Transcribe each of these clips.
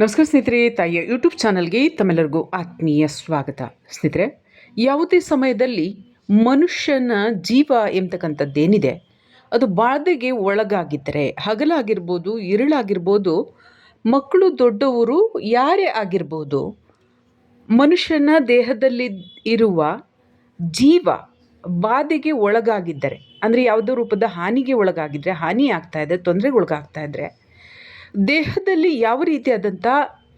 ನಮಸ್ಕಾರ ಸ್ನೇಹಿತರೆ, ತಾಯಿಯ ಯೂಟ್ಯೂಬ್ ಚಾನಲ್ಗೆ ತಮ್ಮೆಲ್ಲರಿಗೂ ಆತ್ಮೀಯ ಸ್ವಾಗತ. ಸ್ನೇಹಿತರೆ, ಯಾವುದೇ ಸಮಯದಲ್ಲಿ ಮನುಷ್ಯನ ಜೀವ ಎಂಬತಕ್ಕಂಥದ್ದೇನಿದೆ, ಅದು ಬಾಧೆಗೆ ಒಳಗಾಗಿದ್ದರೆ, ಹಗಲಾಗಿರ್ಬೋದು, ಇರುಳಾಗಿರ್ಬೋದು, ಮಕ್ಕಳು ದೊಡ್ಡವರು ಯಾರೇ ಆಗಿರ್ಬೋದು, ಮನುಷ್ಯನ ದೇಹದಲ್ಲಿ ಇರುವ ಜೀವ ಬಾಧೆಗೆ ಒಳಗಾಗಿದ್ದರೆ, ಅಂದರೆ ಯಾವುದೋ ರೂಪದ ಹಾನಿಗೆ ಒಳಗಾಗಿದ್ದರೆ, ಹಾನಿ ಆಗ್ತಾ ಇದೆ ಇದ್ದರೆ ದೇಹದಲ್ಲಿ ಯಾವ ರೀತಿಯಾದಂಥ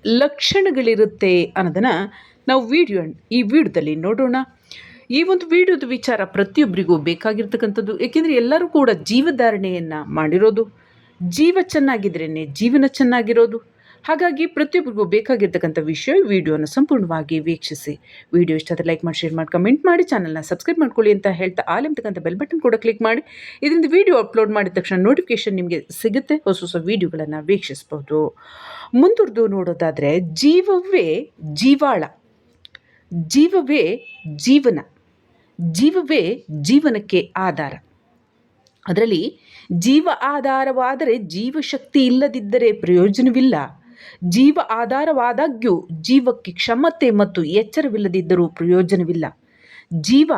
ಲಕ್ಷಣಗಳಿರುತ್ತೆ ಅನ್ನೋದನ್ನು ನಾವು ವಿಡಿಯೋ ಈ ವಿಡಿಯೋದಲ್ಲಿ ನೋಡೋಣ. ಈ ಒಂದು ವಿಡಿಯೋದ ವಿಚಾರ ಪ್ರತಿಯೊಬ್ಬರಿಗೂ ಬೇಕಾಗಿರ್ತಕ್ಕಂಥದ್ದು. ಏಕೆಂದರೆ ಎಲ್ಲರೂ ಕೂಡ ಜೀವಧಾರಣೆಯನ್ನು ಮಾಡಿರೋದು. ಜೀವ ಚೆನ್ನಾಗಿದ್ರೇ ಜೀವನ ಚೆನ್ನಾಗಿರೋದು. ಹಾಗಾಗಿ ಪ್ರತಿಯೊಬ್ಬರಿಗೂ ಬೇಕಾಗಿರ್ತಕ್ಕಂಥ ವಿಷಯ ವಿಡಿಯೋನ ಸಂಪೂರ್ಣವಾಗಿ ವೀಕ್ಷಿಸಿ. ವಿಡಿಯೋ ಇಷ್ಟ ಲೈಕ್ ಮಾಡಿ, ಶೇರ್ ಮಾಡಿ, ಕಮೆಂಟ್ ಮಾಡಿ, ಚಾನಲ್ನ ಸಬ್ಸ್ಕ್ರೈಬ್ ಮಾಡ್ಕೊಳ್ಳಿ ಅಂತ ಹೇಳ್ತಾ ಆಲ್ ಎಂಬತಕ್ಕಂಥ ಬೆಲ್ ಬಟನ್ ಕೂಡ ಕ್ಲಿಕ್ ಮಾಡಿ. ಇದರಿಂದ ವಿಡಿಯೋ ಅಪ್ಲೋಡ್ ಮಾಡಿದ ತಕ್ಷಣ ನೋಟಿಫಿಕೇಶನ್ ನಿಮಗೆ ಸಿಗುತ್ತೆ. ಹೊಸ ಹೊಸ ವಿಡಿಯೋಗಳನ್ನು ವೀಕ್ಷಿಸ್ಬೋದು. ಮುಂದುವರೆದು ನೋಡೋದಾದರೆ ಜೀವವೇ ಜೀವಾಳ. ಜೀವವೇ ಜೀವನ. ಜೀವವೇ ಜೀವನಕ್ಕೆ ಆಧಾರ. ಅದರಲ್ಲಿ ಜೀವ ಆಧಾರವಾದರೆ ಜೀವಶಕ್ತಿ ಇಲ್ಲದಿದ್ದರೆ ಪ್ರಯೋಜನವಿಲ್ಲ. ಜೀವ ಆಧಾರವಾದಾಗ್ಯೂ ಜೀವಕ್ಕೆ ಕ್ಷಮತೆ ಮತ್ತು ಎಚ್ಚರವಿಲ್ಲದಿದ್ದರೂ ಪ್ರಯೋಜನವಿಲ್ಲ. ಜೀವ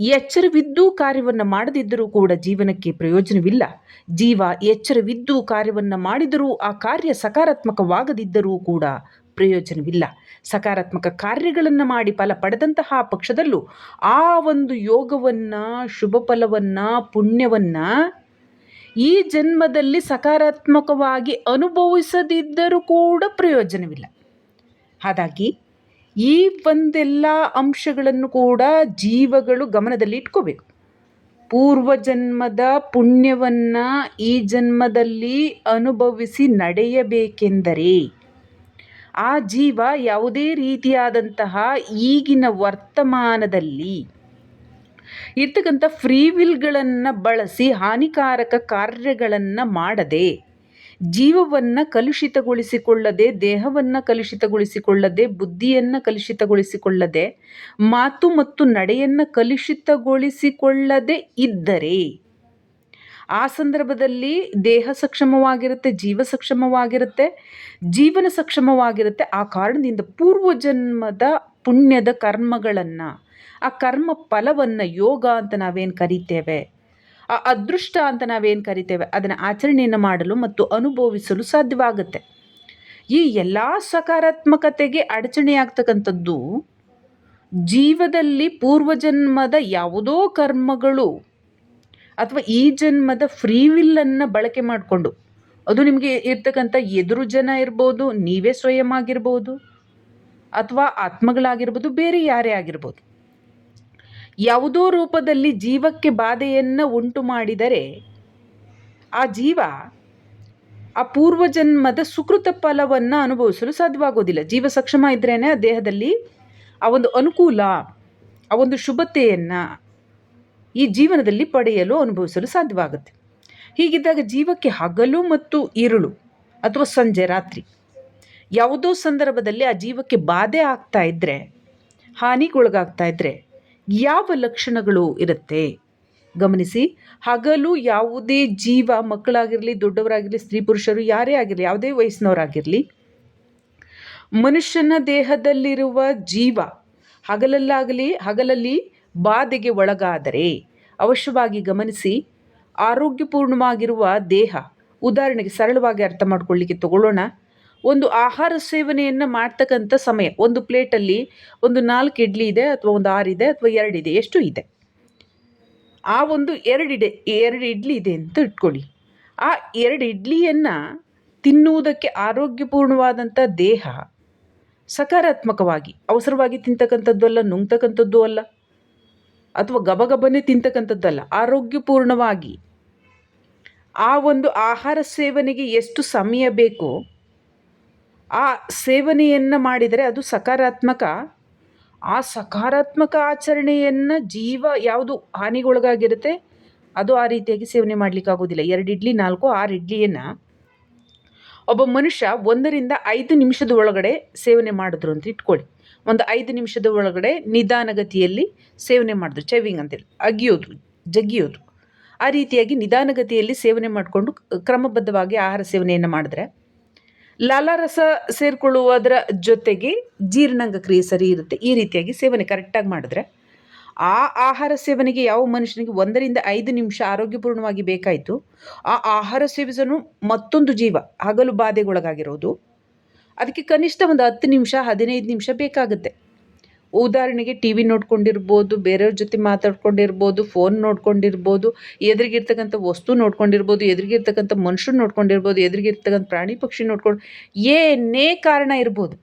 ಎಚ್ಚರವಿದ್ದೂ ಕಾರ್ಯವನ್ನು ಮಾಡದಿದ್ದರೂ ಕೂಡ ಜೀವನಕ್ಕೆ ಪ್ರಯೋಜನವಿಲ್ಲ. ಜೀವ ಎಚ್ಚರವಿದ್ದೂ ಕಾರ್ಯವನ್ನು ಮಾಡಿದರೂ ಆ ಕಾರ್ಯ ಸಕಾರಾತ್ಮಕವಾಗದಿದ್ದರೂ ಕೂಡ ಪ್ರಯೋಜನವಿಲ್ಲ. ಸಕಾರಾತ್ಮಕ ಕಾರ್ಯಗಳನ್ನು ಮಾಡಿ ಫಲ ಪಡೆದಂತಹ ಪಕ್ಷದಲ್ಲೂ ಆ ಒಂದು ಯೋಗವನ್ನು, ಶುಭ ಫಲವನ್ನು, ಪುಣ್ಯವನ್ನು ಈ ಜನ್ಮದಲ್ಲಿ ಸಕಾರಾತ್ಮಕವಾಗಿ ಅನುಭವಿಸದಿದ್ದರೂ ಕೂಡ ಪ್ರಯೋಜನವಿಲ್ಲ. ಹಾಗಾಗಿ ಈ ಒಂದೆಲ್ಲ ಅಂಶಗಳನ್ನು ಕೂಡ ಜೀವಗಳು ಗಮನದಲ್ಲಿ ಇಟ್ಕೋಬೇಕು. ಪೂರ್ವ ಜನ್ಮದ ಪುಣ್ಯವನ್ನು ಈ ಜನ್ಮದಲ್ಲಿ ಅನುಭವಿಸಿ ನಡೆಯಬೇಕೆಂದರೆ ಆ ಜೀವ ಯಾವುದೇ ರೀತಿಯಾದಂತಹ ಈಗಿನ ವರ್ತಮಾನದಲ್ಲಿ ಇರ್ತಕ್ಕಂಥ ಫ್ರೀ ವಿಲ್ಗಳನ್ನು ಬಳಸಿ ಹಾನಿಕಾರಕ ಕಾರ್ಯಗಳನ್ನು ಮಾಡದೆ, ಜೀವವನ್ನು ಕಲುಷಿತಗೊಳಿಸಿಕೊಳ್ಳದೆ, ದೇಹವನ್ನು ಕಲುಷಿತಗೊಳಿಸಿಕೊಳ್ಳದೆ, ಬುದ್ಧಿಯನ್ನು ಕಲುಷಿತಗೊಳಿಸಿಕೊಳ್ಳದೆ, ಮಾತು ಮತ್ತು ನಡೆಯನ್ನು ಕಲುಷಿತಗೊಳಿಸಿಕೊಳ್ಳದೆ ಇದ್ದರೆ, ಆ ಸಂದರ್ಭದಲ್ಲಿ ದೇಹ ಸಕ್ಷಮವಾಗಿರುತ್ತೆ, ಜೀವ ಸಕ್ಷಮವಾಗಿರುತ್ತೆ, ಜೀವನ ಸಕ್ಷಮವಾಗಿರುತ್ತೆ. ಆ ಕಾರಣದಿಂದ ಪೂರ್ವಜನ್ಮದ ಪುಣ್ಯದ ಕರ್ಮಗಳನ್ನು ಆ ಕರ್ಮ ಫಲವನ್ನು ಯೋಗ ಅಂತ ನಾವೇನು ಕರಿತೇವೆ? ಆ ಅದೃಷ್ಟ ಅಂತ ನಾವೇನು ಕರಿತೇವೆ? ಅದನ್ನು ಆಚರಣೆಯನ್ನು ಮಾಡಲು ಮತ್ತು ಅನುಭವಿಸಲು ಸಾಧ್ಯವಾಗುತ್ತೆ. ಈ ಎಲ್ಲ ಸಕಾರಾತ್ಮಕತೆಗೆ ಅಡಚಣೆಯಾಗ್ತಕ್ಕಂಥದ್ದು ಜೀವದಲ್ಲಿ ಪೂರ್ವಜನ್ಮದ ಯಾವುದೋ ಕರ್ಮಗಳು ಅಥವಾ ಈ ಜನ್ಮದ ಫ್ರೀವಿಲ್ಲನ್ನು ಬಳಕೆ ಮಾಡಿಕೊಂಡು. ಅದು ನಿಮಗೆ ಇರ್ತಕ್ಕಂಥ ಎದುರು ಜನ ಇರ್ಬೋದು, ನೀವೇ ಸ್ವಯಂ ಆಗಿರ್ಬೋದು ಅಥವಾ ಆತ್ಮಗಳಾಗಿರ್ಬೋದು, ಬೇರೆ ಯಾರೇ ಆಗಿರ್ಬೋದು. ಯಾವುದೋ ರೂಪದಲ್ಲಿ ಜೀವಕ್ಕೆ ಬಾಧೆಯನ್ನು ಉಂಟು ಮಾಡಿದರೆ ಆ ಜೀವ ಆ ಪೂರ್ವಜನ್ಮದ ಸುಕೃತ ಫಲವನ್ನು ಅನುಭವಿಸಲು ಸಾಧ್ಯವಾಗೋದಿಲ್ಲ. ಜೀವ ಸಕ್ಷಮ ಇದ್ರೇ ಆ ದೇಹದಲ್ಲಿ ಆ ಒಂದು ಅನುಕೂಲ, ಆ ಒಂದು ಶುಭತೆಯನ್ನು ಈ ಜೀವನದಲ್ಲಿ ಪಡೆಯಲು ಅನುಭವಿಸಲು ಸಾಧ್ಯವಾಗುತ್ತೆ. ಹೀಗಿದ್ದಾಗ ಜೀವಕ್ಕೆ ಹಗಲು ಮತ್ತು ಇರುಳು ಅಥವಾ ಸಂಜೆ, ರಾತ್ರಿ ಯಾವುದೋ ಸಂದರ್ಭದಲ್ಲಿ ಆ ಜೀವಕ್ಕೆ ಬಾಧೆ ಆಗ್ತಾ ಇದ್ದರೆ ಹಾನಿಗೊಳಗಾಗ್ತಾ ಇದ್ದರೆ ಯಾವ ಲಕ್ಷಣಗಳು ಇರುತ್ತೆ? ಗಮನಿಸಿ, ಹಗಲು ಯಾವುದೇ ಜೀವ, ಮಕ್ಕಳಾಗಿರಲಿ, ದೊಡ್ಡವರಾಗಿರಲಿ, ಸ್ತ್ರೀ ಪುರುಷರು, ಯಾರೇ ಆಗಿರಲಿ, ಯಾವುದೇ ವಯಸ್ಸಿನವರಾಗಿರಲಿ, ಮನುಷ್ಯನ ದೇಹದಲ್ಲಿರುವ ಜೀವ ಹಗಲಲ್ಲಾಗಲಿ, ಹಗಲಲ್ಲಿ ಬಾಧೆಗೆ ಒಳಗಾದರೆ ಅವಶ್ಯವಾಗಿ ಗಮನಿಸಿ, ಆರೋಗ್ಯಪೂರ್ಣವಾಗಿರುವ ದೇಹ, ಉದಾಹರಣೆಗೆ ಸರಳವಾಗಿ ಅರ್ಥ ಮಾಡ್ಕೊಳ್ಳಿಕ್ಕೆ ತಗೊಳ್ಳೋಣ. ಒಂದು ಆಹಾರ ಸೇವನೆಯನ್ನು ಮಾಡ್ತಕ್ಕಂಥ ಸಮಯ. ಒಂದು ಪ್ಲೇಟಲ್ಲಿ ಒಂದು ನಾಲ್ಕು ಇಡ್ಲಿ ಇದೆ ಅಥವಾ ಒಂದು ಆರು ಇದೆ ಅಥವಾ ಎರಡಿದೆ ಎಷ್ಟು ಇದೆ? ಆ ಒಂದು ಎರಡಿಡೆ ಎರಡು ಇಡ್ಲಿ ಇದೆ ಅಂತ ಇಟ್ಕೊಳ್ಳಿ. ಆ ಎರಡು ಇಡ್ಲಿಯನ್ನು ತಿನ್ನುವುದಕ್ಕೆ ಆರೋಗ್ಯಪೂರ್ಣವಾದಂಥ ದೇಹ ಸಕಾರಾತ್ಮಕವಾಗಿ, ಅವಸರವಾಗಿ ತಿಂತಕ್ಕಂಥದ್ದು ಅಲ್ಲ, ನುಂಗ್ತಕ್ಕಂಥದ್ದು ಅಲ್ಲ, ಅಥವಾ ಗಬಗಬನೇ ತಿಂತಕ್ಕಂಥದ್ದಲ್ಲ, ಆರೋಗ್ಯಪೂರ್ಣವಾಗಿ ಆ ಒಂದು ಆಹಾರ ಸೇವನೆಗೆ ಎಷ್ಟು ಸಮಯ ಬೇಕೋ ಆ ಸೇವನೆಯನ್ನು ಮಾಡಿದರೆ ಅದು ಸಕಾರಾತ್ಮಕ. ಆ ಸಕಾರಾತ್ಮಕ ಆಚರಣೆಯನ್ನು ಜೀವ ಯಾವುದು ಹಾನಿಗೊಳಗಾಗಿರುತ್ತೆ, ಅದು ಆ ರೀತಿಯಾಗಿ ಸೇವನೆ ಮಾಡಲಿಕ್ಕಾಗೋದಿಲ್ಲ ಎರಡು ಇಡ್ಲಿ, ನಾಲ್ಕು, ಆರು ಇಡ್ಲಿಯನ್ನು ಒಬ್ಬ ಮನುಷ್ಯ ಒಂದರಿಂದ ಐದು ನಿಮಿಷದ ಒಳಗಡೆ ಸೇವನೆ ಮಾಡಿದ್ರು ಅಂತ ಇಟ್ಕೊಳ್ಳಿ. ಒಂದು ಐದು ನಿಮಿಷದ ಒಳಗಡೆ ನಿಧಾನಗತಿಯಲ್ಲಿ ಸೇವನೆ ಮಾಡಿದ್ರು, ಚೆವಿಂಗ್ ಅಂತೇಳಿ ಅಗಿಯೋದು, ಜಗಿಯೋದು. ಆ ರೀತಿಯಾಗಿ ನಿಧಾನಗತಿಯಲ್ಲಿ ಸೇವನೆ ಮಾಡಿಕೊಂಡು ಕ್ರಮಬದ್ಧವಾಗಿ ಆಹಾರ ಸೇವನೆಯನ್ನು ಮಾಡಿದ್ರೆ ಲಾಲಾರಸ ಸೇರಿಕೊಳ್ಳುವುದರ ಜೊತೆಗೆ ಜೀರ್ಣಾಂಗ ಕ್ರಿಯೆ ಸರಿ ಇರುತ್ತೆ. ಈ ರೀತಿಯಾಗಿ ಸೇವನೆ ಕರೆಕ್ಟಾಗಿ ಮಾಡಿದ್ರೆ ಆ ಆಹಾರ ಸೇವನೆಗೆ ಯಾವ ಮನುಷ್ಯನಿಗೆ ಒಂದರಿಂದ ಐದು ನಿಮಿಷ ಆರೋಗ್ಯಪೂರ್ಣವಾಗಿ ಬೇಕಾಯಿತು, ಆ ಆಹಾರ ಸೇವಿಸಲು ಮತ್ತೊಂದು ಜೀವ, ಹಗಲು ಬಾಧೆಗೊಳಗಾಗಿರೋದು, ಅದಕ್ಕೆ ಕನಿಷ್ಠ ಒಂದು ಹತ್ತು ನಿಮಿಷ, ಹದಿನೈದು ನಿಮಿಷ ಬೇಕಾಗುತ್ತೆ. ಉದಾಹರಣೆಗೆ ಟಿ ವಿ ನೋಡ್ಕೊಂಡಿರ್ಬೋದು, ಬೇರೆಯವ್ರ ಜೊತೆ ಮಾತಾಡ್ಕೊಂಡಿರ್ಬೋದು, ಫೋನ್ ನೋಡ್ಕೊಂಡಿರ್ಬೋದು, ಎದುರಿಗಿರ್ತಕ್ಕಂಥ ವಸ್ತು ನೋಡ್ಕೊಂಡಿರ್ಬೋದು, ಎದುರಿಗಿರ್ತಕ್ಕಂಥ ಮನುಷ್ಯರು ನೋಡ್ಕೊಂಡಿರ್ಬೋದು, ಎದುರಿಗಿರ್ತಕ್ಕಂಥ ಪ್ರಾಣಿ ಪಕ್ಷಿ ನೋಡ್ಕೊಂಡು ಏನೇ ಕಾರಣ ಇರ್ಬೋದು.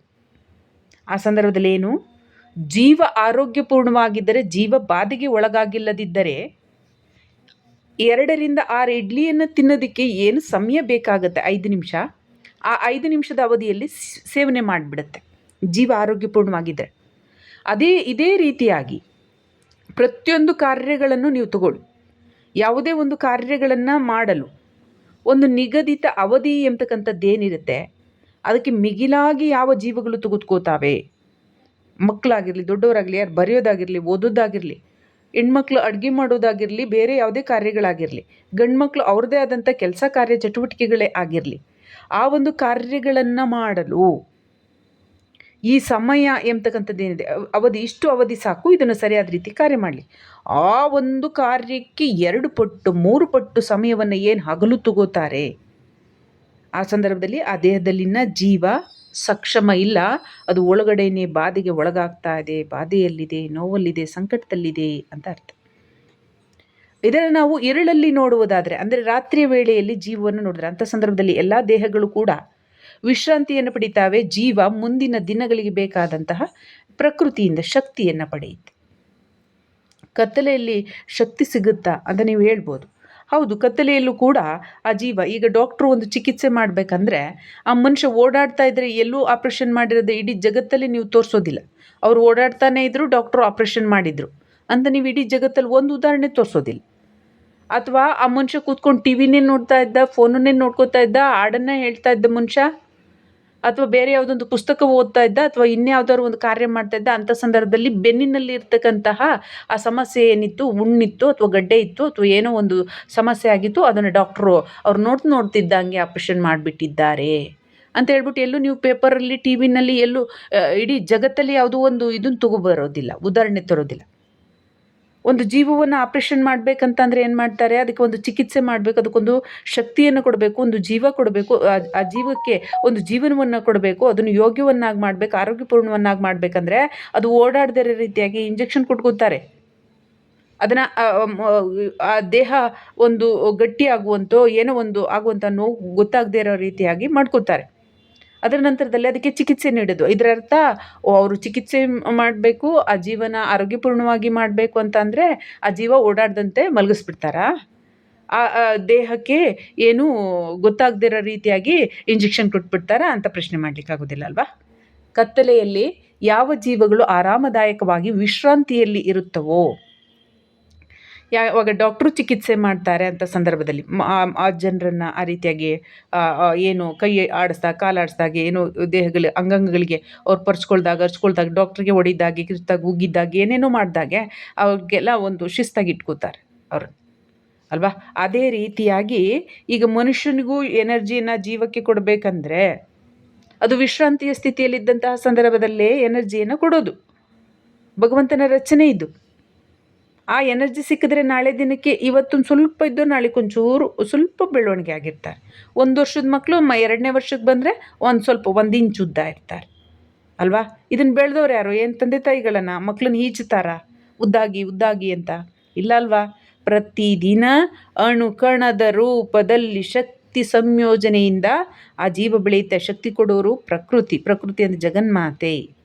ಆ ಸಂದರ್ಭದಲ್ಲಿ ಏನು? ಜೀವ ಆರೋಗ್ಯಪೂರ್ಣವಾಗಿದ್ದರೆ, ಜೀವ ಬಾಧೆಗೆ ಒಳಗಾಗಿಲ್ಲದಿದ್ದರೆ, ಎರಡರಿಂದ ಆರು ಇಡ್ಲಿಯನ್ನು ತಿನ್ನೋದಕ್ಕೆ ಏನು ಸಮಯ ಬೇಕಾಗುತ್ತೆ? ಐದು ನಿಮಿಷ. ಆ ಐದು ನಿಮಿಷದ ಅವಧಿಯಲ್ಲಿ ಸೇವನೆ ಮಾಡಿಬಿಡುತ್ತೆ. ಜೀವ ಆರೋಗ್ಯಪೂರ್ಣವಾಗಿದ್ದರೆ. ಅದೇ, ಇದೇ ರೀತಿಯಾಗಿ ಪ್ರತಿಯೊಂದು ಕಾರ್ಯಗಳನ್ನು ನೀವು ತಗೊಳ್ಳಿ. ಯಾವುದೇ ಒಂದು ಕಾರ್ಯಗಳನ್ನು ಮಾಡಲು ಒಂದು ನಿಗದಿತ ಅವಧಿ ಎಂಬತಕ್ಕಂಥದ್ದೇನಿರುತ್ತೆ, ಅದಕ್ಕೆ ಮಿಗಿಲಾಗಿ ಯಾವ ಜೀವಗಳು ತೆಗೆದುಕೋತಾವೆ? ಮಕ್ಕಳಾಗಿರಲಿ ದೊಡ್ಡವರಾಗಲಿ ಯಾರು ಬರೆಯೋದಾಗಿರಲಿ, ಓದೋದಾಗಿರಲಿ, ಹೆಣ್ಮಕ್ಳು ಅಡುಗೆ ಮಾಡೋದಾಗಿರಲಿ, ಬೇರೆ ಯಾವುದೇ ಕಾರ್ಯಗಳಾಗಿರಲಿ ಗಂಡು ಮಕ್ಕಳು ಅವ್ರದ್ದೇ ಆದಂಥ ಕೆಲಸ ಕಾರ್ಯ ಚಟುವಟಿಕೆಗಳೇ ಆಗಿರಲಿ, ಆ ಒಂದು ಕಾರ್ಯಗಳನ್ನು ಮಾಡಲು ಈ ಸಮಯ ಎಂಬತಕ್ಕಂಥದ್ದೇನಿದೆ? ಅವಧಿ, ಇಷ್ಟು ಅವಧಿ ಸಾಕು, ಇದನ್ನು ಸರಿಯಾದ ರೀತಿ ಕಾರ್ಯ ಮಾಡಲಿ. ಆ ಒಂದು ಕಾರ್ಯಕ್ಕೆ ಎರಡು ಪಟ್ಟು, ಮೂರು ಪಟ್ಟು ಸಮಯವನ್ನು ಏನು ಹಗಲು ತಗೋತಾರೆ? ಆ ಸಂದರ್ಭದಲ್ಲಿ ಆ ದೇಹದಲ್ಲಿನ ಜೀವ ಸಕ್ಷಮ ಇಲ್ಲ. ಅದು ಒಳಗಡೆನೇ ಬಾಧೆಗೆ ಒಳಗಾಗ್ತಾ ಇದೆ ಬಾಧೆಯಲ್ಲಿದೆ, ನೋವಲ್ಲಿದೆ, ಸಂಕಟದಲ್ಲಿದೆ ಅಂತ ಅರ್ಥ. ಇದನ್ನು ನಾವು ಇರಳಲ್ಲಿ ನೋಡುವುದಾದರೆ, ಅಂದರೆ ರಾತ್ರಿಯ ವೇಳೆಯಲ್ಲಿ ಜೀವವನ್ನು ನೋಡಿದ್ರೆ, ಅಂಥ ಸಂದರ್ಭದಲ್ಲಿ ಎಲ್ಲ ದೇಹಗಳು ಕೂಡ ವಿಶ್ರಾಂತಿಯನ್ನು ಪಡಿತಾವೆ, ಜೀವ ಮುಂದಿನ ದಿನಗಳಿಗೆ ಬೇಕಾದಂತಹ ಪ್ರಕೃತಿಯಿಂದ ಶಕ್ತಿಯನ್ನು ಪಡೆಯುತ್ತೆ. ಕತ್ತಲೆಯಲ್ಲಿ ಶಕ್ತಿ ಸಿಗುತ್ತಾ ಅಂತ ನೀವು ಹೇಳ್ಬೋದು. ಹೌದು, ಕತ್ತಲೆಯಲ್ಲೂ ಕೂಡ ಆ ಜೀವ, ಈಗ ಡಾಕ್ಟ್ರು ಒಂದು ಚಿಕಿತ್ಸೆ ಮಾಡಬೇಕಂದ್ರೆ ಆ ಮನುಷ್ಯ ಓಡಾಡ್ತಾ ಇದ್ದರೆ ಎಲ್ಲೂ ಆಪ್ರೇಷನ್ ಮಾಡಿರೋದು ಇಡೀ ಜಗತ್ತಲ್ಲಿ ನೀವು ತೋರಿಸೋದಿಲ್ಲ. ಅವರು ಓಡಾಡ್ತಾನೆ ಇದ್ದರು ಡಾಕ್ಟ್ರು ಆಪ್ರೇಷನ್ ಮಾಡಿದರು ಅಂತ ನೀವು ಇಡೀ ಜಗತ್ತಲ್ಲಿ ಒಂದು ಉದಾಹರಣೆ ತೋರಿಸೋದಿಲ್ಲ. ಅಥವಾ ಆ ಮನುಷ್ಯ ಕೂತ್ಕೊಂಡು ಟಿ ವಿನೇ ನೋಡ್ತಾ ಇದ್ದ, ಫೋನನ್ನೇ ನೋಡ್ಕೋತಾ ಇದ್ದ, ಹಾಡನ್ನೇ ಹೇಳ್ತಾ ಇದ್ದ ಮನುಷ್ಯ ಅಥವಾ ಬೇರೆ ಯಾವುದೊಂದು ಪುಸ್ತಕ ಓದ್ತಾ ಇದ್ದ ಅಥವಾ ಇನ್ಯಾವುದಾದ್ರು ಒಂದು ಕಾರ್ಯ ಮಾಡ್ತಾ ಇದ್ದ ಅಂಥ ಸಂದರ್ಭದಲ್ಲಿ ಬೆನ್ನಿನಲ್ಲಿ ಇರ್ತಕ್ಕಂತಹ ಆ ಸಮಸ್ಯೆ ಏನಿತ್ತು, ಉಣ್ಣಿತ್ತು ಅಥವಾ ಗಡ್ಡೆ ಇತ್ತು ಅಥವಾ ಏನೋ ಒಂದು ಸಮಸ್ಯೆ ಆಗಿತ್ತು ಅದನ್ನು ಡಾಕ್ಟ್ರು ಅವ್ರು ನೋಡ್ತಾ ನೋಡ್ತಿದ್ದಂಗೆ ಆಪ್ರೇಷನ್ ಮಾಡಿಬಿಟ್ಟಿದ್ದಾರೆ. ಅಂತ ಹೇಳ್ಬಿಟ್ಟು ಎಲ್ಲೂ ನೀವು ಪೇಪರಲ್ಲಿ, ಟಿ ವಿನಲ್ಲಿ ಎಲ್ಲೂ ಇಡೀ ಜಗತ್ತಲ್ಲಿ ಯಾವುದೋ ಒಂದು ಇದನ್ನು ತಗೊಬರೋದಿಲ್ಲ, ಉದಾಹರಣೆ ತರೋದಿಲ್ಲ. ಒಂದು ಜೀವವನ್ನು ಆಪ್ರೇಷನ್ ಮಾಡಬೇಕಂತಂದ್ರೆ ಏನು ಮಾಡ್ತಾರೆ? ಅದಕ್ಕೆ ಒಂದು ಚಿಕಿತ್ಸೆ ಮಾಡಬೇಕು, ಅದಕ್ಕೊಂದು ಶಕ್ತಿಯನ್ನು ಕೊಡಬೇಕು, ಒಂದು ಜೀವ ಕೊಡಬೇಕು, ಆ ಜೀವಕ್ಕೆ ಒಂದು ಜೀವನವನ್ನು ಕೊಡಬೇಕು, ಅದನ್ನು ಯೋಗ್ಯವನ್ನಾಗಿ ಮಾಡಬೇಕು, ಆರೋಗ್ಯಪೂರ್ಣವನ್ನಾಗಿ ಮಾಡಬೇಕಂದ್ರೆ ಅದು ಓಡಾಡದಿರೋ ರೀತಿಯಾಗಿ ಇಂಜೆಕ್ಷನ್ ಕೊಟ್ಕೋತಾರೆ. ಅದನ್ನು, ಆ ದೇಹ ಒಂದು ಗಟ್ಟಿಯಾಗುವಂಥೋ ಏನೋ ಒಂದು ಆಗುವಂಥ ನೋವು ಗೊತ್ತಾಗದೇ ಇರೋ ರೀತಿಯಾಗಿ ಮಾಡ್ಕೋತಾರೆ. ಅದರ ನಂತರದಲ್ಲಿ ಅದಕ್ಕೆ ಚಿಕಿತ್ಸೆ ನೀಡೋದು. ಇದರ ಅರ್ಥ ಅವರು ಚಿಕಿತ್ಸೆ ಮಾಡಬೇಕು, ಆ ಜೀವನ ಆರೋಗ್ಯಪೂರ್ಣವಾಗಿ ಮಾಡಬೇಕು ಅಂತ ಅಂದರೆ ಆ ಜೀವ ಓಡಾಡದಂತೆ ಮಲಗಿಸ್ಬಿಡ್ತಾರಾ? ಆ ದೇಹಕ್ಕೆ ಏನೂ ಗೊತ್ತಾಗದಿರೋ ರೀತಿಯಾಗಿ ಇಂಜೆಕ್ಷನ್ ಕೊಟ್ಬಿಡ್ತಾರಾ ಅಂತ ಪ್ರಶ್ನೆ ಮಾಡಲಿಕ್ಕಾಗೋದಿಲ್ಲ ಅಲ್ವಾ? ಕತ್ತಲೆಯಲ್ಲಿ ಯಾವ ಜೀವಗಳು ಆರಾಮದಾಯಕವಾಗಿ ವಿಶ್ರಾಂತಿಯಲ್ಲಿ ಇರುತ್ತವೋ? ಯಾವಾಗ ಡಾಕ್ಟ್ರು ಚಿಕಿತ್ಸೆ ಮಾಡ್ತಾರೆ ಅಂತ ಸಂದರ್ಭದಲ್ಲಿ ಆ ಜನರನ್ನು ಆ ರೀತಿಯಾಗಿ ಏನು ಕೈ ಆಡಿಸ್ದಾಗ ಕಾಲು ಆಡಿಸ್ದಾಗ ಏನು ದೇಹಗಳ, ಅಂಗಾಂಗಗಳಿಗೆ ಅವ್ರು ಪರ್ಚ್ಕೊಳ್ದಾಗ ಅರ್ಚ್ಕೊಳ್ದಾಗ ಡಾಕ್ಟ್ರಿಗೆ ಹೊಡಿದಾಗೆ ಕಿರ್ತಾಗ ಉಗ್ಗಿದ್ದಾಗ ಏನೇನೋ ಮಾಡಿದಾಗೆ ಅವ್ರಿಗೆಲ್ಲ ಒಂದು ಶಿಸ್ತಾಗಿ ಇಟ್ಕೋತಾರೆ ಅವರು. ಅಲ್ವಾ? ಅದೇ ರೀತಿಯಾಗಿ ಈಗ ಮನುಷ್ಯನಿಗೂ ಎನರ್ಜಿಯನ್ನು ಜೀವಕ್ಕೆ ಕೊಡಬೇಕಂದ್ರೆ ಅದು ವಿಶ್ರಾಂತಿಯ ಸ್ಥಿತಿಯಲ್ಲಿದ್ದಂತಹ ಸಂದರ್ಭದಲ್ಲೇ ಎನರ್ಜಿಯನ್ನು ಕೊಡೋದು. ಭಗವಂತನ ರಚನೆ ಇದು. ಆ ಎನರ್ಜಿ ಸಿಕ್ಕಿದ್ರೆ ನಾಳೆ ದಿನಕ್ಕೆ ಇವತ್ತೊಂದು ಸ್ವಲ್ಪ ಇದ್ದು ನಾಳೆ ಒಂಚೂರು ಸ್ವಲ್ಪ ಬೆಳವಣಿಗೆ ಆಗಿರ್ತಾರೆ. ಒಂದು ವರ್ಷದ ಮಕ್ಕಳು ಮ ಎರಡನೇ ವರ್ಷಕ್ಕೆ ಬಂದರೆ ಒಂದು ಸ್ವಲ್ಪ ಒಂದು ಇಂಚು ಉದ್ದ ಇರ್ತಾರೆ. ಅಲ್ವಾ? ಇದನ್ನು ಬೆಳೆದವ್ರು ಯಾರು? ಏನು ತಂದೆ ತಾಯಿಗಳನ್ನು? ಮಕ್ಕಳನ್ನ ಈಜುತ್ತಾರ? ಉದ್ದಾಗಿ ಉದ್ದಾಗಿ ಅಂತ. ಇಲ್ಲ ಅಲ್ವಾ? ಪ್ರತಿದಿನ ಅಣು ಕಣದ ರೂಪದಲ್ಲಿ ಶಕ್ತಿ ಸಂಯೋಜನೆಯಿಂದ ಆ ಜೀವ ಬೆಳೆಯುತ್ತೆ. ಶಕ್ತಿ ಕೊಡೋರು ಪ್ರಕೃತಿ. ಪ್ರಕೃತಿ ಅಂದರೆ ಜಗನ್ಮಾತೆ.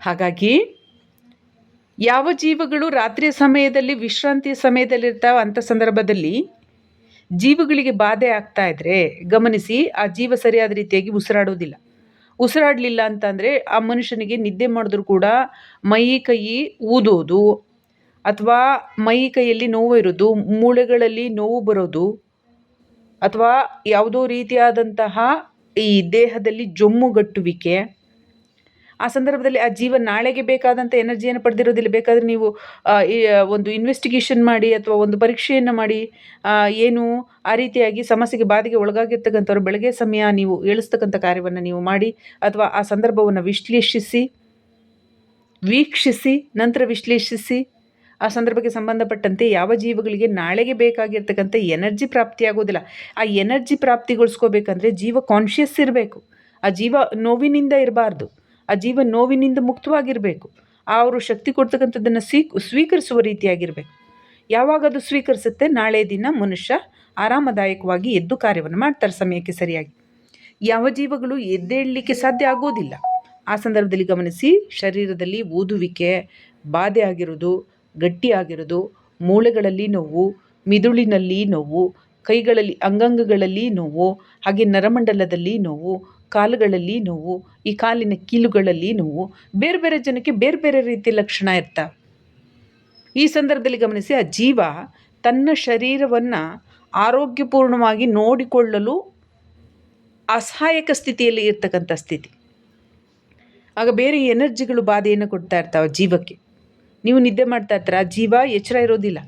ಹಾಗಾಗಿ ಯಾವ ಜೀವಗಳು ರಾತ್ರಿಯ ಸಮಯದಲ್ಲಿ, ವಿಶ್ರಾಂತಿಯ ಸಮಯದಲ್ಲಿರ್ತಾವೆ ಅಂಥ ಸಂದರ್ಭದಲ್ಲಿ ಜೀವಗಳಿಗೆ ಬಾಧೆ ಆಗ್ತಾ ಇದ್ದರೆ ಗಮನಿಸಿ, ಆ ಜೀವ ಸರಿಯಾದ ರೀತಿಯಾಗಿ ಉಸಿರಾಡೋದಿಲ್ಲ. ಉಸಿರಾಡಲಿಲ್ಲ ಅಂತಂದರೆ ಆ ಮನುಷ್ಯನಿಗೆ ನಿದ್ದೆ ಮಾಡಿದ್ರು ಕೂಡ ಮೈ, ಕೈ ಊದೋದು ಅಥವಾ ಮೈ, ಕೈಯಲ್ಲಿ ನೋವು ಇರೋದು, ಮೂಳೆಗಳಲ್ಲಿ ನೋವು ಬರೋದು ಅಥವಾ ಯಾವುದೋ ರೀತಿಯಾದಂತಹ ಈ ದೇಹದಲ್ಲಿ ಜೊಮ್ಮುಗಟ್ಟುವಿಕೆ ಆ ಸಂದರ್ಭದಲ್ಲಿ ಆ ಜೀವ ನಾಳೆಗೆ ಬೇಕಾದಂಥ ಎನರ್ಜಿಯನ್ನು ಪಡೆದಿರೋದಿಲ್ಲ. ಬೇಕಾದರೆ ನೀವು ಒಂದು ಇನ್ವೆಸ್ಟಿಗೇಷನ್ ಮಾಡಿ ಅಥವಾ ಒಂದು ಪರೀಕ್ಷೆಯನ್ನು ಮಾಡಿ ಏನು ಆ ರೀತಿಯಾಗಿ ಸಮಸ್ಯೆಗೆ ಬಾಧೆಗೆ ಒಳಗಾಗಿರ್ತಕ್ಕಂಥವ್ರು ಬೆಳಗ್ಗೆ ಸಮಯ ನೀವು ಏಳಿಸ್ತಕ್ಕಂಥ ಕಾರ್ಯವನ್ನು ನೀವು ಮಾಡಿ ಅಥವಾ ಆ ಸಂದರ್ಭವನ್ನು ವಿಶ್ಲೇಷಿಸಿ, ವೀಕ್ಷಿಸಿ, ನಂತರ ವಿಶ್ಲೇಷಿಸಿ, ಆ ಸಂದರ್ಭಕ್ಕೆ ಸಂಬಂಧಪಟ್ಟಂತೆ ಯಾವ ಜೀವಗಳಿಗೆ ನಾಳೆಗೆ ಬೇಕಾಗಿರ್ತಕ್ಕಂಥ ಎನರ್ಜಿ ಪ್ರಾಪ್ತಿಯಾಗೋದಿಲ್ಲ ಆ ಎನರ್ಜಿ ಪ್ರಾಪ್ತಿಗೊಳಿಸ್ಕೋಬೇಕಂದ್ರೆ ಜೀವ ಕಾನ್ಷಿಯಸ್ ಇರಬೇಕು. ಆ ಜೀವ ನೋವಿನಿಂದ ಇರಬಾರ್ದು. ಆ ಜೀವ ನೋವಿನಿಂದ ಮುಕ್ತವಾಗಿರಬೇಕು. ಅವರು ಶಕ್ತಿ ಕೊಡ್ತಕ್ಕಂಥದ್ದನ್ನು ಸ್ವೀಕ್ ಸ್ವೀಕರಿಸುವ ರೀತಿಯಾಗಿರಬೇಕು. ಯಾವಾಗ ಅದು ಸ್ವೀಕರಿಸುತ್ತೆ? ನಾಳೆ ದಿನ ಮನುಷ್ಯ ಆರಾಮದಾಯಕವಾಗಿ ಎದ್ದು ಕಾರ್ಯವನ್ನು ಮಾಡ್ತಾರೆ ಸಮಯಕ್ಕೆ ಸರಿಯಾಗಿ. ಯಾವ ಜೀವಗಳು ಎದ್ದೇಳಲಿಕ್ಕೆ ಸಾಧ್ಯ ಆಗೋದಿಲ್ಲ. ಆ ಸಂದರ್ಭದಲ್ಲಿ ಗಮನಿಸಿ, ಶರೀರದಲ್ಲಿ ಊದುವಿಕೆ ಬಾಧೆ ಆಗಿರೋದು ಗಟ್ಟಿಯಾಗಿರೋದು ಮೂಳೆಗಳಲ್ಲಿ ನೋವು, ಮಿದುಳಿನಲ್ಲಿ ನೋವು, ಕೈಗಳಲ್ಲಿ, ಅಂಗಾಂಗಗಳಲ್ಲಿ ನೋವು, ಹಾಗೆ ನರಮಂಡಲದಲ್ಲಿ ನೋವು ಕಾಲುಗಳಲ್ಲಿ ನೋವು, ಈ ಕಾಲಿನ ಕೀಲುಗಳಲ್ಲಿ ನೋವು, ಬೇರೆ ಬೇರೆ ಜನಕ್ಕೆ ಬೇರೆ ಬೇರೆ ರೀತಿಯ ಲಕ್ಷಣ ಇರ್ತವೆ ಈ ಸಂದರ್ಭದಲ್ಲಿ ಗಮನಿಸಿ, ಆ ಜೀವ ತನ್ನ ಶರೀರವನ್ನು ಆರೋಗ್ಯಪೂರ್ಣವಾಗಿ ನೋಡಿಕೊಳ್ಳಲು ಅಸಹಾಯಕ ಸ್ಥಿತಿಯಲ್ಲಿ ಇರ್ತಕ್ಕಂಥ ಸ್ಥಿತಿ. ಆಗ ಬೇರೆ ಎನರ್ಜಿಗಳು ಬಾಧೆಯನ್ನು ಕೊಡ್ತಾ ಇರ್ತಾವೆ ಜೀವಕ್ಕೆ. ನೀವು ನಿದ್ದೆ ಮಾಡ್ತಾ ಇರ್ತಾರೆ, ಆ ಜೀವ ಎಚ್ಚರ ಇರೋದಿಲ್ಲ.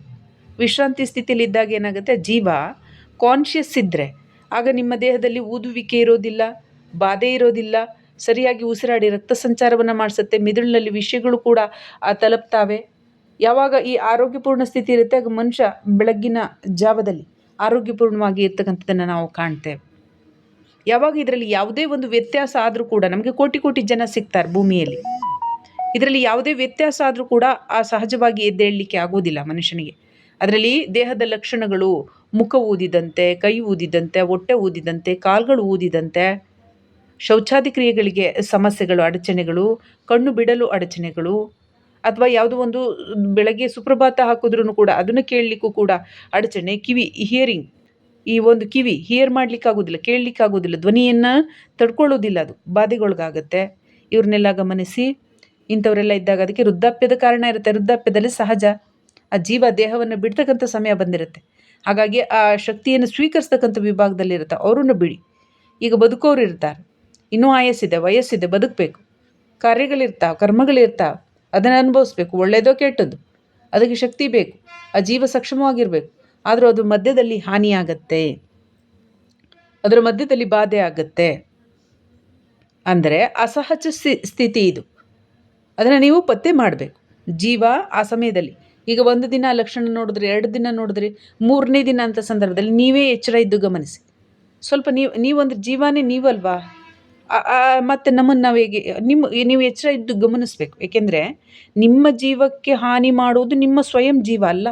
ವಿಶ್ರಾಂತಿ ಸ್ಥಿತಿಯಲ್ಲಿ ಇದ್ದಾಗ ಏನಾಗುತ್ತೆ ಜೀವ ಕಾನ್ಷಿಯಸ್ ಇದ್ದರೆ ಆಗ ನಿಮ್ಮ ದೇಹದಲ್ಲಿ ಊದುವಿಕೆ ಇರೋದಿಲ್ಲ ಬಾಧೆ ಇರೋದಿಲ್ಲ. ಸರಿಯಾಗಿ ಉಸಿರಾಡಿ ರಕ್ತ ಸಂಚಾರವನ್ನು ಮಾಡಿಸುತ್ತೆ. ಮಿದುಳಿನಲ್ಲಿ ವಿಷಯಗಳು ಕೂಡ ತಲುಪ್ತಾವೆ. ಯಾವಾಗ ಈ ಆರೋಗ್ಯಪೂರ್ಣ ಸ್ಥಿತಿ ಇರುತ್ತೆ ಆಗ ಮನುಷ್ಯ ಬೆಳಗ್ಗಿನ ಜಾವದಲ್ಲಿ ಆರೋಗ್ಯಪೂರ್ಣವಾಗಿ ಇರ್ತಕ್ಕಂಥದ್ದನ್ನು ನಾವು ಕಾಣ್ತೇವೆ. ಯಾವಾಗ ಇದರಲ್ಲಿ ಯಾವುದೇ ಒಂದು ವ್ಯತ್ಯಾಸ ಆದರೂ ಕೂಡ, ನಮಗೆ ಕೋಟಿ ಕೋಟಿ ಜನ ಸಿಗ್ತಾರೆ ಭೂಮಿಯಲ್ಲಿ. ಇದರಲ್ಲಿ ಯಾವುದೇ ವ್ಯತ್ಯಾಸ ಆದರೂ ಕೂಡ, ಆ, ಸಹಜವಾಗಿ ಎದ್ದೇಳಲಿಕ್ಕೆ ಆಗೋದಿಲ್ಲ ಮನುಷ್ಯನಿಗೆ. ಅದರಲ್ಲಿ ದೇಹದ ಲಕ್ಷಣಗಳು ಮುಖ ಊದಿದಂತೆ, ಕೈ ಊದಿದಂತೆ, ಹೊಟ್ಟೆ ಊದಿದಂತೆ, ಕಾಲುಗಳು ಊದಿದಂತೆ ಶೌಚಾದಿ ಕ್ರಿಯೆಗಳಿಗೆ ಸಮಸ್ಯೆಗಳು, ಅಡಚಣೆಗಳು, ಕಣ್ಣು ಬಿಡಲು ಅಡಚಣೆಗಳು ಅಥವಾ ಯಾವುದೋ ಒಂದು ಬೆಳಗ್ಗೆ ಸುಪ್ರಭಾತ ಹಾಕಿದ್ರೂ ಕೂಡ ಅದನ್ನು ಕೇಳಲಿಕ್ಕೂ ಕೂಡ ಅಡಚಣೆ. ಕಿವಿ ಹಿಯರಿಂಗ್ ಈ ಒಂದು ಕಿವಿ ಹಿಯರ್ ಮಾಡಲಿಕ್ಕಾಗೋದಿಲ್ಲ, ಕೇಳಲಿಕ್ಕಾಗೋದಿಲ್ಲ. ಧ್ವನಿಯನ್ನು ತಡ್ಕೊಳ್ಳೋದಿಲ್ಲ ಅದು, ಬಾಧೆಗೊಳಗಾಗುತ್ತೆ. ಇವ್ರನ್ನೆಲ್ಲ ಗಮನಿಸಿ. ಇಂಥವರೆಲ್ಲ ಇದ್ದಾಗ ಅದಕ್ಕೆ ವೃದ್ಧಾಪ್ಯದ ಕಾರಣ ಇರುತ್ತೆ. ವೃದ್ಧಾಪ್ಯದಲ್ಲಿ ಸಹಜ. ಆ ಜೀವ ದೇಹವನ್ನು ಬಿಡ್ತಕ್ಕಂಥ ಸಮಯ ಬಂದಿರುತ್ತೆ. ಹಾಗಾಗಿ ಆ ಶಕ್ತಿಯನ್ನು ಸ್ವೀಕರಿಸ್ತಕ್ಕಂಥ ವಿಭಾಗದಲ್ಲಿರುತ್ತೆ. ಅವರನ್ನು ಬಿಡಿ. ಈಗ ಬದುಕೋರು ಇರ್ತಾರೆ. ಇನ್ನೂ ಆಯಸ್ಸಿದೆ, ವಯಸ್ಸಿದೆ, ಬದುಕಬೇಕು. ಕಾರ್ಯಗಳಿರ್ತಾವೆ, ಕರ್ಮಗಳಿರ್ತಾವೆ, ಅದನ್ನು ಅನುಭವಿಸ್ಬೇಕು. ಒಳ್ಳೆಯದೋ ಕೆಟ್ಟದ್ದು, ಅದಕ್ಕೆ ಶಕ್ತಿ ಬೇಕು. ಆ ಜೀವ ಸಕ್ಷಮವಾಗಿರಬೇಕು. ಆದರೂ ಅದು ಮಧ್ಯದಲ್ಲಿ ಹಾನಿಯಾಗತ್ತೆ. ಅದರ ಮಧ್ಯದಲ್ಲಿ ಬಾಧೆ ಆಗುತ್ತೆ. ಅಂದರೆ ಅಸಹಜ ಸ್ಥಿ- ಸ್ಥಿತಿ ಇದು. ಅದನ್ನು ನೀವು ಪತ್ತೆ ಮಾಡಬೇಕು. ಜೀವ ಆ ಸಮಯದಲ್ಲಿ, ಈಗ ಒಂದು ದಿನ ಲಕ್ಷಣ ನೋಡಿದ್ರೆ, ಎರಡು ದಿನ ನೋಡಿದ್ರೆ, ಮೂರನೇ ದಿನ ಅಂತ ಸಂದರ್ಭದಲ್ಲಿ ನೀವೇ ಎಚ್ಚರ ಇದ್ದು ಗಮನಿಸಿ. ಸ್ವಲ್ಪ ನೀವು, ನೀವೊಂದು ಜೀವನೇ ನೀವಲ್ವಾ? ಮತ್ತೆ ನಮ್ಮನ್ನು ನಾವು ಹೇಗೆ, ನಿಮ್ಮ, ನೀವು ಎಚ್ಚರ ಇದ್ದು ಗಮನಿಸಬೇಕು. ಏಕೆಂದರೆ ನಿಮ್ಮ ಜೀವಕ್ಕೆ ಹಾನಿ ಮಾಡುವುದು ನಿಮ್ಮ ಸ್ವಯಂ ಜೀವ ಅಲ್ಲ.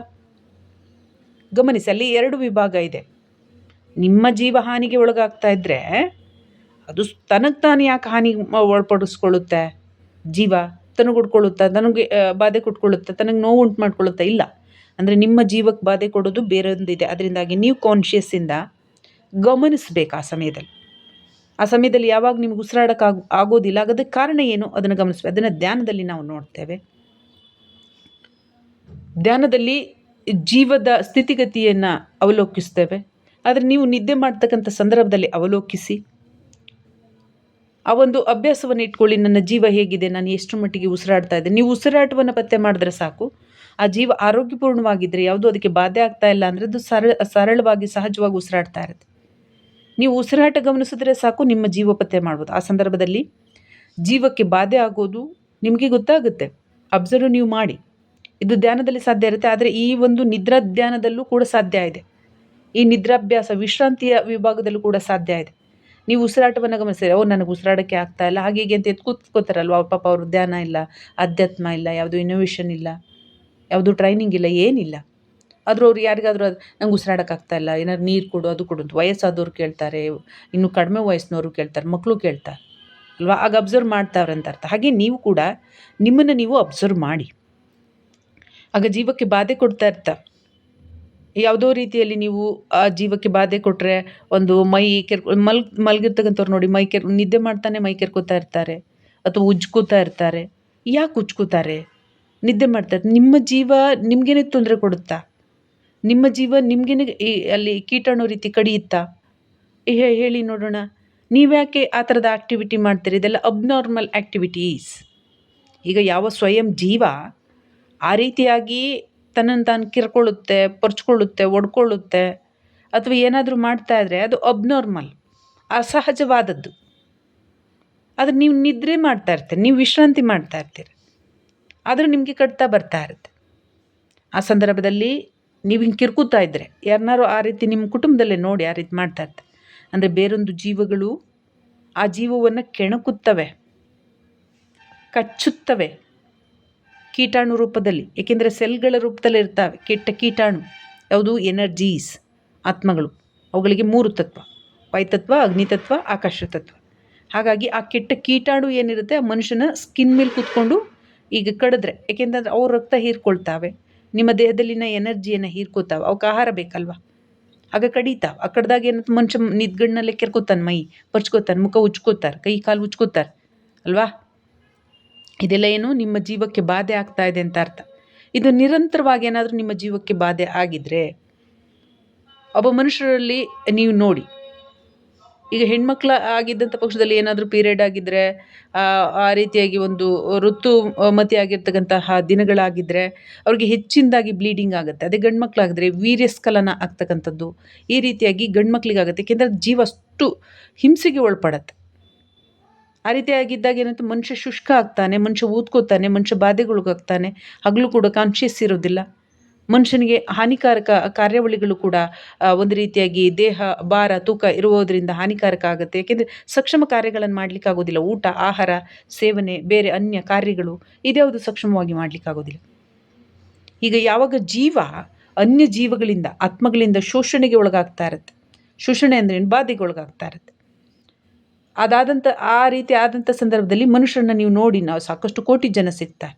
ಗಮನಿಸಿ, ಅಲ್ಲಿ ಎರಡು ವಿಭಾಗ ಇದೆ. ನಿಮ್ಮ ಜೀವ ಹಾನಿಗೆ ಒಳಗಾಗ್ತಾ ಇದ್ದರೆ ಅದು ತನಗೆ ತಾನು ಯಾಕೆ ಹಾನಿ ಒಳಪಡಿಸ್ಕೊಳ್ಳುತ್ತೆ? ಜೀವ ತನಗೆ ಉಟ್ಕೊಳ್ಳುತ್ತಾ ತನಗೆ ಬಾಧೆ ಕೊಟ್ಕೊಳ್ಳುತ್ತಾ, ತನಗೆ ನೋವು ಉಂಟು ಮಾಡ್ಕೊಳ್ಳುತ್ತಾ ಇಲ್ಲ? ಅಂದರೆ ನಿಮ್ಮ ಜೀವಕ್ಕೆ ಬಾಧೆ ಕೊಡೋದು ಬೇರೊಂದಿದೆ. ಅದರಿಂದಾಗಿ ನೀವು ಕಾನ್ಷಿಯಸ್ಸಿಂದ ಗಮನಿಸ್ಬೇಕು ಆ ಸಮಯದಲ್ಲಿ. ಆ ಸಮಯದಲ್ಲಿ ಯಾವಾಗ ನಿಮ್ಗೆ ಉಸಿರಾಡಕ್ಕೆ ಆಗ, ಆಗೋದಿಲ್ಲ ಅದಕ್ಕೆ ಕಾರಣ ಏನು? ಅದನ್ನು ಗಮನಿಸ್ಬೇಕು. ಅದನ್ನು ಧ್ಯಾನದಲ್ಲಿ ನಾವು ನೋಡ್ತೇವೆ. ಧ್ಯಾನದಲ್ಲಿ ಜೀವದ ಸ್ಥಿತಿಗತಿಯನ್ನು ಅವಲೋಕಿಸ್ತೇವೆ. ಆದರೆ ನೀವು ನಿದ್ದೆ ಮಾಡ್ತಕ್ಕಂಥ ಸಂದರ್ಭದಲ್ಲಿ ಅವಲೋಕಿಸಿ. ಆ ಒಂದು ಅಭ್ಯಾಸವನ್ನು ಇಟ್ಕೊಳ್ಳಿ, ನನ್ನ ಜೀವ ಹೇಗಿದೆ, ನಾನು ಎಷ್ಟು ಮಟ್ಟಿಗೆ ಉಸಿರಾಡ್ತಾ ಇದ್ದೆ. ನೀವು ಉಸಿರಾಟವನ್ನು ಪತ್ತೆ ಮಾಡಿದ್ರೆ ಸಾಕು. ಆ ಜೀವ ಆರೋಗ್ಯಪೂರ್ಣವಾಗಿದ್ದರೆ ಯಾವುದು ಅದಕ್ಕೆ ಬಾಧೆ ಆಗ್ತಾ ಇಲ್ಲ ಅಂದರೆ ಅದು ಸರಳ ಸರಳವಾಗಿ, ಸಹಜವಾಗಿ ಉಸಿರಾಡ್ತಾ ಇರುತ್ತೆ. ನೀವು ಉಸಿರಾಟ ಗಮನಿಸಿದ್ರೆ ಸಾಕು, ನಿಮ್ಮ ಜೀವ ಪತ್ತೆ ಮಾಡ್ಬೋದು. ಆ ಸಂದರ್ಭದಲ್ಲಿ ಜೀವಕ್ಕೆ ಬಾಧೆ ಆಗೋದು ನಿಮಗೆ ಗೊತ್ತಾಗುತ್ತೆ. ಅಬ್ಸರ್ವ್ ನೀವು ಮಾಡಿ. ಇದು ಧ್ಯಾನದಲ್ಲಿ ಸಾಧ್ಯ ಇರುತ್ತೆ, ಆದರೆ ಈ ಒಂದು ನಿದ್ರಾ ಧ್ಯಾನದಲ್ಲೂ ಕೂಡ ಸಾಧ್ಯ ಇದೆ. ಈ ನಿದ್ರಾಭ್ಯಾಸ ವಿಶ್ರಾಂತಿಯ ವಿಭಾಗದಲ್ಲೂ ಕೂಡ ಸಾಧ್ಯ ಇದೆ. ನೀವು ಉಸಿರಾಟವನ್ನು ಗಮನಿಸಿದ್ರೆ, ಓ, ನನಗೆ ಉಸಿರಾಡೋಕ್ಕೆ ಆಗ್ತಾ ಇಲ್ಲ, ಹಾಗೆ ಹೀಗೆ ಅಂತ ಎದ್ದು ಕೂತ್ಕೋತಾರಲ್ವ? ಪಾಪ ಅವ್ರ ಧ್ಯಾನ ಇಲ್ಲ, ಅಧ್ಯಾತ್ಮ ಇಲ್ಲ, ಯಾವುದು ಇನೋವೇಷನ್ ಇಲ್ಲ, ಯಾವುದು ಟ್ರೈನಿಂಗ್ ಇಲ್ಲ, ಏನಿಲ್ಲ. ಆದರೂ ಅವ್ರು ಯಾರಿಗಾದರೂ ಅದು ನಂಗೆ ಉಸಿರಾಡೋಕ್ಕಾಗ್ತಾ ಇಲ್ಲ. ಏನಾದ್ರು ನೀರು ಕೊಡು, ಅದು ಕೊಡು ಅಂತ ವಯಸ್ಸಾದವ್ರು ಕೇಳ್ತಾರೆ, ಇನ್ನು ಕಡಿಮೆ ವಯಸ್ಸಿನವರು ಕೇಳ್ತಾರೆ ಮಕ್ಕಳು ಕೇಳ್ತಾರೆ, ಅಲ್ವಾ? ಆಗ ಅಬ್ಸರ್ವ್ ಮಾಡ್ತಾವ್ರೆ ಅಂತ ಅರ್ಥ. ಹಾಗೆ ನೀವು ಕೂಡ ನಿಮ್ಮನ್ನು ನೀವು ಅಬ್ಸರ್ವ್ ಮಾಡಿ. ಆಗ ಜೀವಕ್ಕೆ ಬಾಧೆ ಕೊಡ್ತಾ ಇರ್ತಾ. ಯಾವುದೋ ರೀತಿಯಲ್ಲಿ ನೀವು ಆ ಜೀವಕ್ಕೆ ಬಾಧೆ ಕೊಟ್ಟರೆ ಒಂದು ಮೈ ಕೆರ್ ಮಲ್ ಮಲಗಿರ್ತಕ್ಕಂಥವ್ರು ನೋಡಿ, ಮೈ ಕೆರ್ ನಿದ್ದೆ ಮಾಡ್ತಾನೆ ಮೈ ಕೆರ್ಕೋತಾ ಇರ್ತಾರೆ, ಅಥವಾ ಉಜ್ಕೋತಾ ಇರ್ತಾರೆ. ಯಾಕೆ ಉಜ್ಕೋತಾರೆ? ನಿದ್ದೆ ಮಾಡ್ತಾರೆ ನಿಮ್ಮ ಜೀವ ನಿಮಗೇನೆ ತೊಂದರೆ ಕೊಡುತ್ತಾ? ನಿಮ್ಮ ಜೀವ ನಿಮಗೇನೆ ಅಲ್ಲಿ ಕೀಟಾಣು ರೀತಿ ಕಡಿಯುತ್ತಾ? ಹೇಳಿ ನೋಡೋಣ. ನೀವ್ಯಾಕೆ ಆ ಥರದ ಆ್ಯಕ್ಟಿವಿಟಿ ಮಾಡ್ತೀರಿ? ಇದೆಲ್ಲ ಅಬ್ನಾರ್ಮಲ್ ಆ್ಯಕ್ಟಿವಿಟೀಸ್ ಈಗ ಯಾವ ಸ್ವಯಂ ಜೀವ ಆ ರೀತಿಯಾಗಿ ತನ್ನನ್ನು ತಾನು ಕಿರ್ಕೊಳ್ಳುತ್ತೆ, ಪರ್ಚ್ಕೊಳ್ಳುತ್ತೆ, ಒಡ್ಕೊಳ್ಳುತ್ತೆ, ಅಥವಾ ಏನಾದರೂ ಮಾಡ್ತಾ ಇದ್ದರೆ ಅದು ಅಬ್ನಾರ್ಮಲ್ ಅಸಹಜವಾದದ್ದು. ಆದರೆ ನೀವು ನಿದ್ರೆ ಮಾಡ್ತಾ ಇರ್ತೀರಿ, ನೀವು ವಿಶ್ರಾಂತಿ ಮಾಡ್ತಾ ಇರ್ತೀರಿ. ಆದರೂ ನಿಮಗೆ ಕಟ್ತಾ ಬರ್ತಾ ಇರುತ್ತೆ. ಆ ಸಂದರ್ಭದಲ್ಲಿ ನೀವು ಹಿಂಗೆ ಕಿರ್ಕುತ್ತಾ ಇದ್ದರೆ ಯಾರನ್ನಾರು ಆ ರೀತಿ ನಿಮ್ಮ ಕುಟುಂಬದಲ್ಲೇ ನೋಡಿ ಆ ರೀತಿ ಮಾಡ್ತಾ ಇರ್ತಾರೆ. ಅಂದರೆ ಬೇರೊಂದು ಜೀವಗಳು ಆ ಜೀವವನ್ನು ಕೆಣಕುತ್ತವೆ, ಕಚ್ಚುತ್ತವೆ ಕೀಟಾಣು ರೂಪದಲ್ಲಿ. ಏಕೆಂದರೆ ಸೆಲ್ಗಳ ರೂಪದಲ್ಲಿ ಇರ್ತವೆ ಕೆಟ್ಟ ಕೀಟಾಣು. ಯಾವುದು? ಎನರ್ಜೀಸ್, ಆತ್ಮಗಳು. ಅವುಗಳಿಗೆ ಮೂರು ತತ್ವ. ವಾಯುತತ್ವ, ಅಗ್ನಿತತ್ವ ಆಕಾಶ ತತ್ವ ಹಾಗಾಗಿ ಆ ಕೆಟ್ಟ ಕೀಟಾಣು ಏನಿರುತ್ತೆ, ಆ ಮನುಷ್ಯನ ಸ್ಕಿನ್ ಮೇಲೆ ಕೂತ್ಕೊಂಡು ಈಗ ಕಡಿದ್ರೆ. ಏಕೆಂದರೆ ಅವ್ರ ರಕ್ತ ಹೀರ್ಕೊಳ್ತಾವೆ. ನಿಮ್ಮ ದೇಹದಲ್ಲಿನ ಎನರ್ಜಿಯನ್ನು ಹೀರ್ಕೋತಾವೆ. ಅವಕ್ಕೆ ಆಹಾರ ಬೇಕಲ್ವಾ? ಆಗ ಕಡಿತಾವೆ. ಆ ಕಡ್ದಾಗ ಏನಂತ ಮನುಷ್ಯ ನಿದ್ಗಣ್ಣಲ್ಲೇ ಕೆರ್ಕೋತಾನೆ ಮೈ, ಪರ್ಚ್ಕೋತಾನೆ, ಮುಖ ಉಚ್ಕೋತಾರೆ ಕೈ ಕಾಲು ಉಚ್ಕೋತಾರೆ ಅಲ್ವಾ? ಇದೆಲ್ಲ ಏನು ನಿಮ್ಮ ಜೀವಕ್ಕೆ ಬಾಧೆ ಆಗ್ತಾ ಇದೆ ಅಂತ ಅರ್ಥ. ಇದು ನಿರಂತರವಾಗಿ ಏನಾದರೂ ನಿಮ್ಮ ಜೀವಕ್ಕೆ ಬಾಧೆ ಆಗಿದ್ರೆ, ಒಬ್ಬ ಮನುಷ್ಯರಲ್ಲಿ ನೀವು ನೋಡಿ ಈಗ ಹೆಣ್ಮಕ್ಳು ಆಗಿದ್ದಂಥ ಪಕ್ಷದಲ್ಲಿ ಏನಾದರೂ ಪೀರಿಯಡ್ ಆಗಿದ್ದರೆ ಆ ರೀತಿಯಾಗಿ ಒಂದು ಋತು ಮತಿ ಆಗಿರ್ತಕ್ಕಂತಹ ದಿನಗಳಾಗಿದ್ದರೆ ಅವ್ರಿಗೆ ಹೆಚ್ಚಿನದಾಗಿ ಬ್ಲೀಡಿಂಗ್ ಆಗುತ್ತೆ. ಅದೇ ಗಂಡು ಮಕ್ಕಳಾಗಿದ್ರೆ ವೀರ್ಯಸ್ಖಲನ ಆಗ್ತಕ್ಕಂಥದ್ದು ಈ ರೀತಿಯಾಗಿ ಗಂಡು ಆಗುತ್ತೆ ಏಕೆಂದರೆ ಜೀವ ಅಷ್ಟು ಹಿಂಸೆಗೆ ಒಳಪಡತ್ತೆ. ಆ ರೀತಿಯಾಗಿದ್ದಾಗ ಏನಂತ ಮನುಷ್ಯ ಶುಷ್ಕ ಆಗ್ತಾನೆ, ಮನುಷ್ಯ ಊದ್ಕೋತಾನೆ, ಮನುಷ್ಯ ಬಾಧೆಗೊಳಗಾಗ್ತಾನೆ ಹಗಲು ಕೂಡ ಕಾನ್ಷಿಯಸ್ ಇರೋದಿಲ್ಲ. ಮನುಷ್ಯನಿಗೆ ಹಾನಿಕಾರಕ ಕಾರ್ಯಾವಳಿಗಳು ಕೂಡ ಒಂದು ರೀತಿಯಾಗಿ ದೇಹ, ಭಾರ, ತೂಕ ಇರುವುದರಿಂದ ಹಾನಿಕಾರಕ ಆಗುತ್ತೆ. ಏಕೆಂದರೆ ಸಕ್ಷಮ ಕಾರ್ಯಗಳನ್ನು ಮಾಡಲಿಕ್ಕಾಗೋದಿಲ್ಲ ಊಟ, ಆಹಾರ, ಸೇವನೆ, ಬೇರೆ ಅನ್ಯ ಕಾರ್ಯಗಳು ಇದ್ಯಾವುದು ಸಕ್ಷಮವಾಗಿ ಮಾಡಲಿಕ್ಕಾಗೋದಿಲ್ಲ ಈಗ ಯಾವಾಗ ಜೀವ ಅನ್ಯ ಜೀವಗಳಿಂದ, ಆತ್ಮಗಳಿಂದ ಶೋಷಣೆಗೆ ಒಳಗಾಗ್ತಾ ಇರುತ್ತೆ. ಶೋಷಣೆ ಅಂದರೆ ಬಾಧೆಗೆ ಒಳಗಾಗ್ತಾ ಇರುತ್ತೆ. ಅದಾದಂಥ, ಆ ರೀತಿ ಆದಂಥ ಸಂದರ್ಭದಲ್ಲಿ ಮನುಷ್ಯರನ್ನ ನೀವು ನೋಡಿ, ನಾವು ಸಾಕಷ್ಟು ಕೋಟಿ ಜನ ಸಿಗ್ತಾರೆ.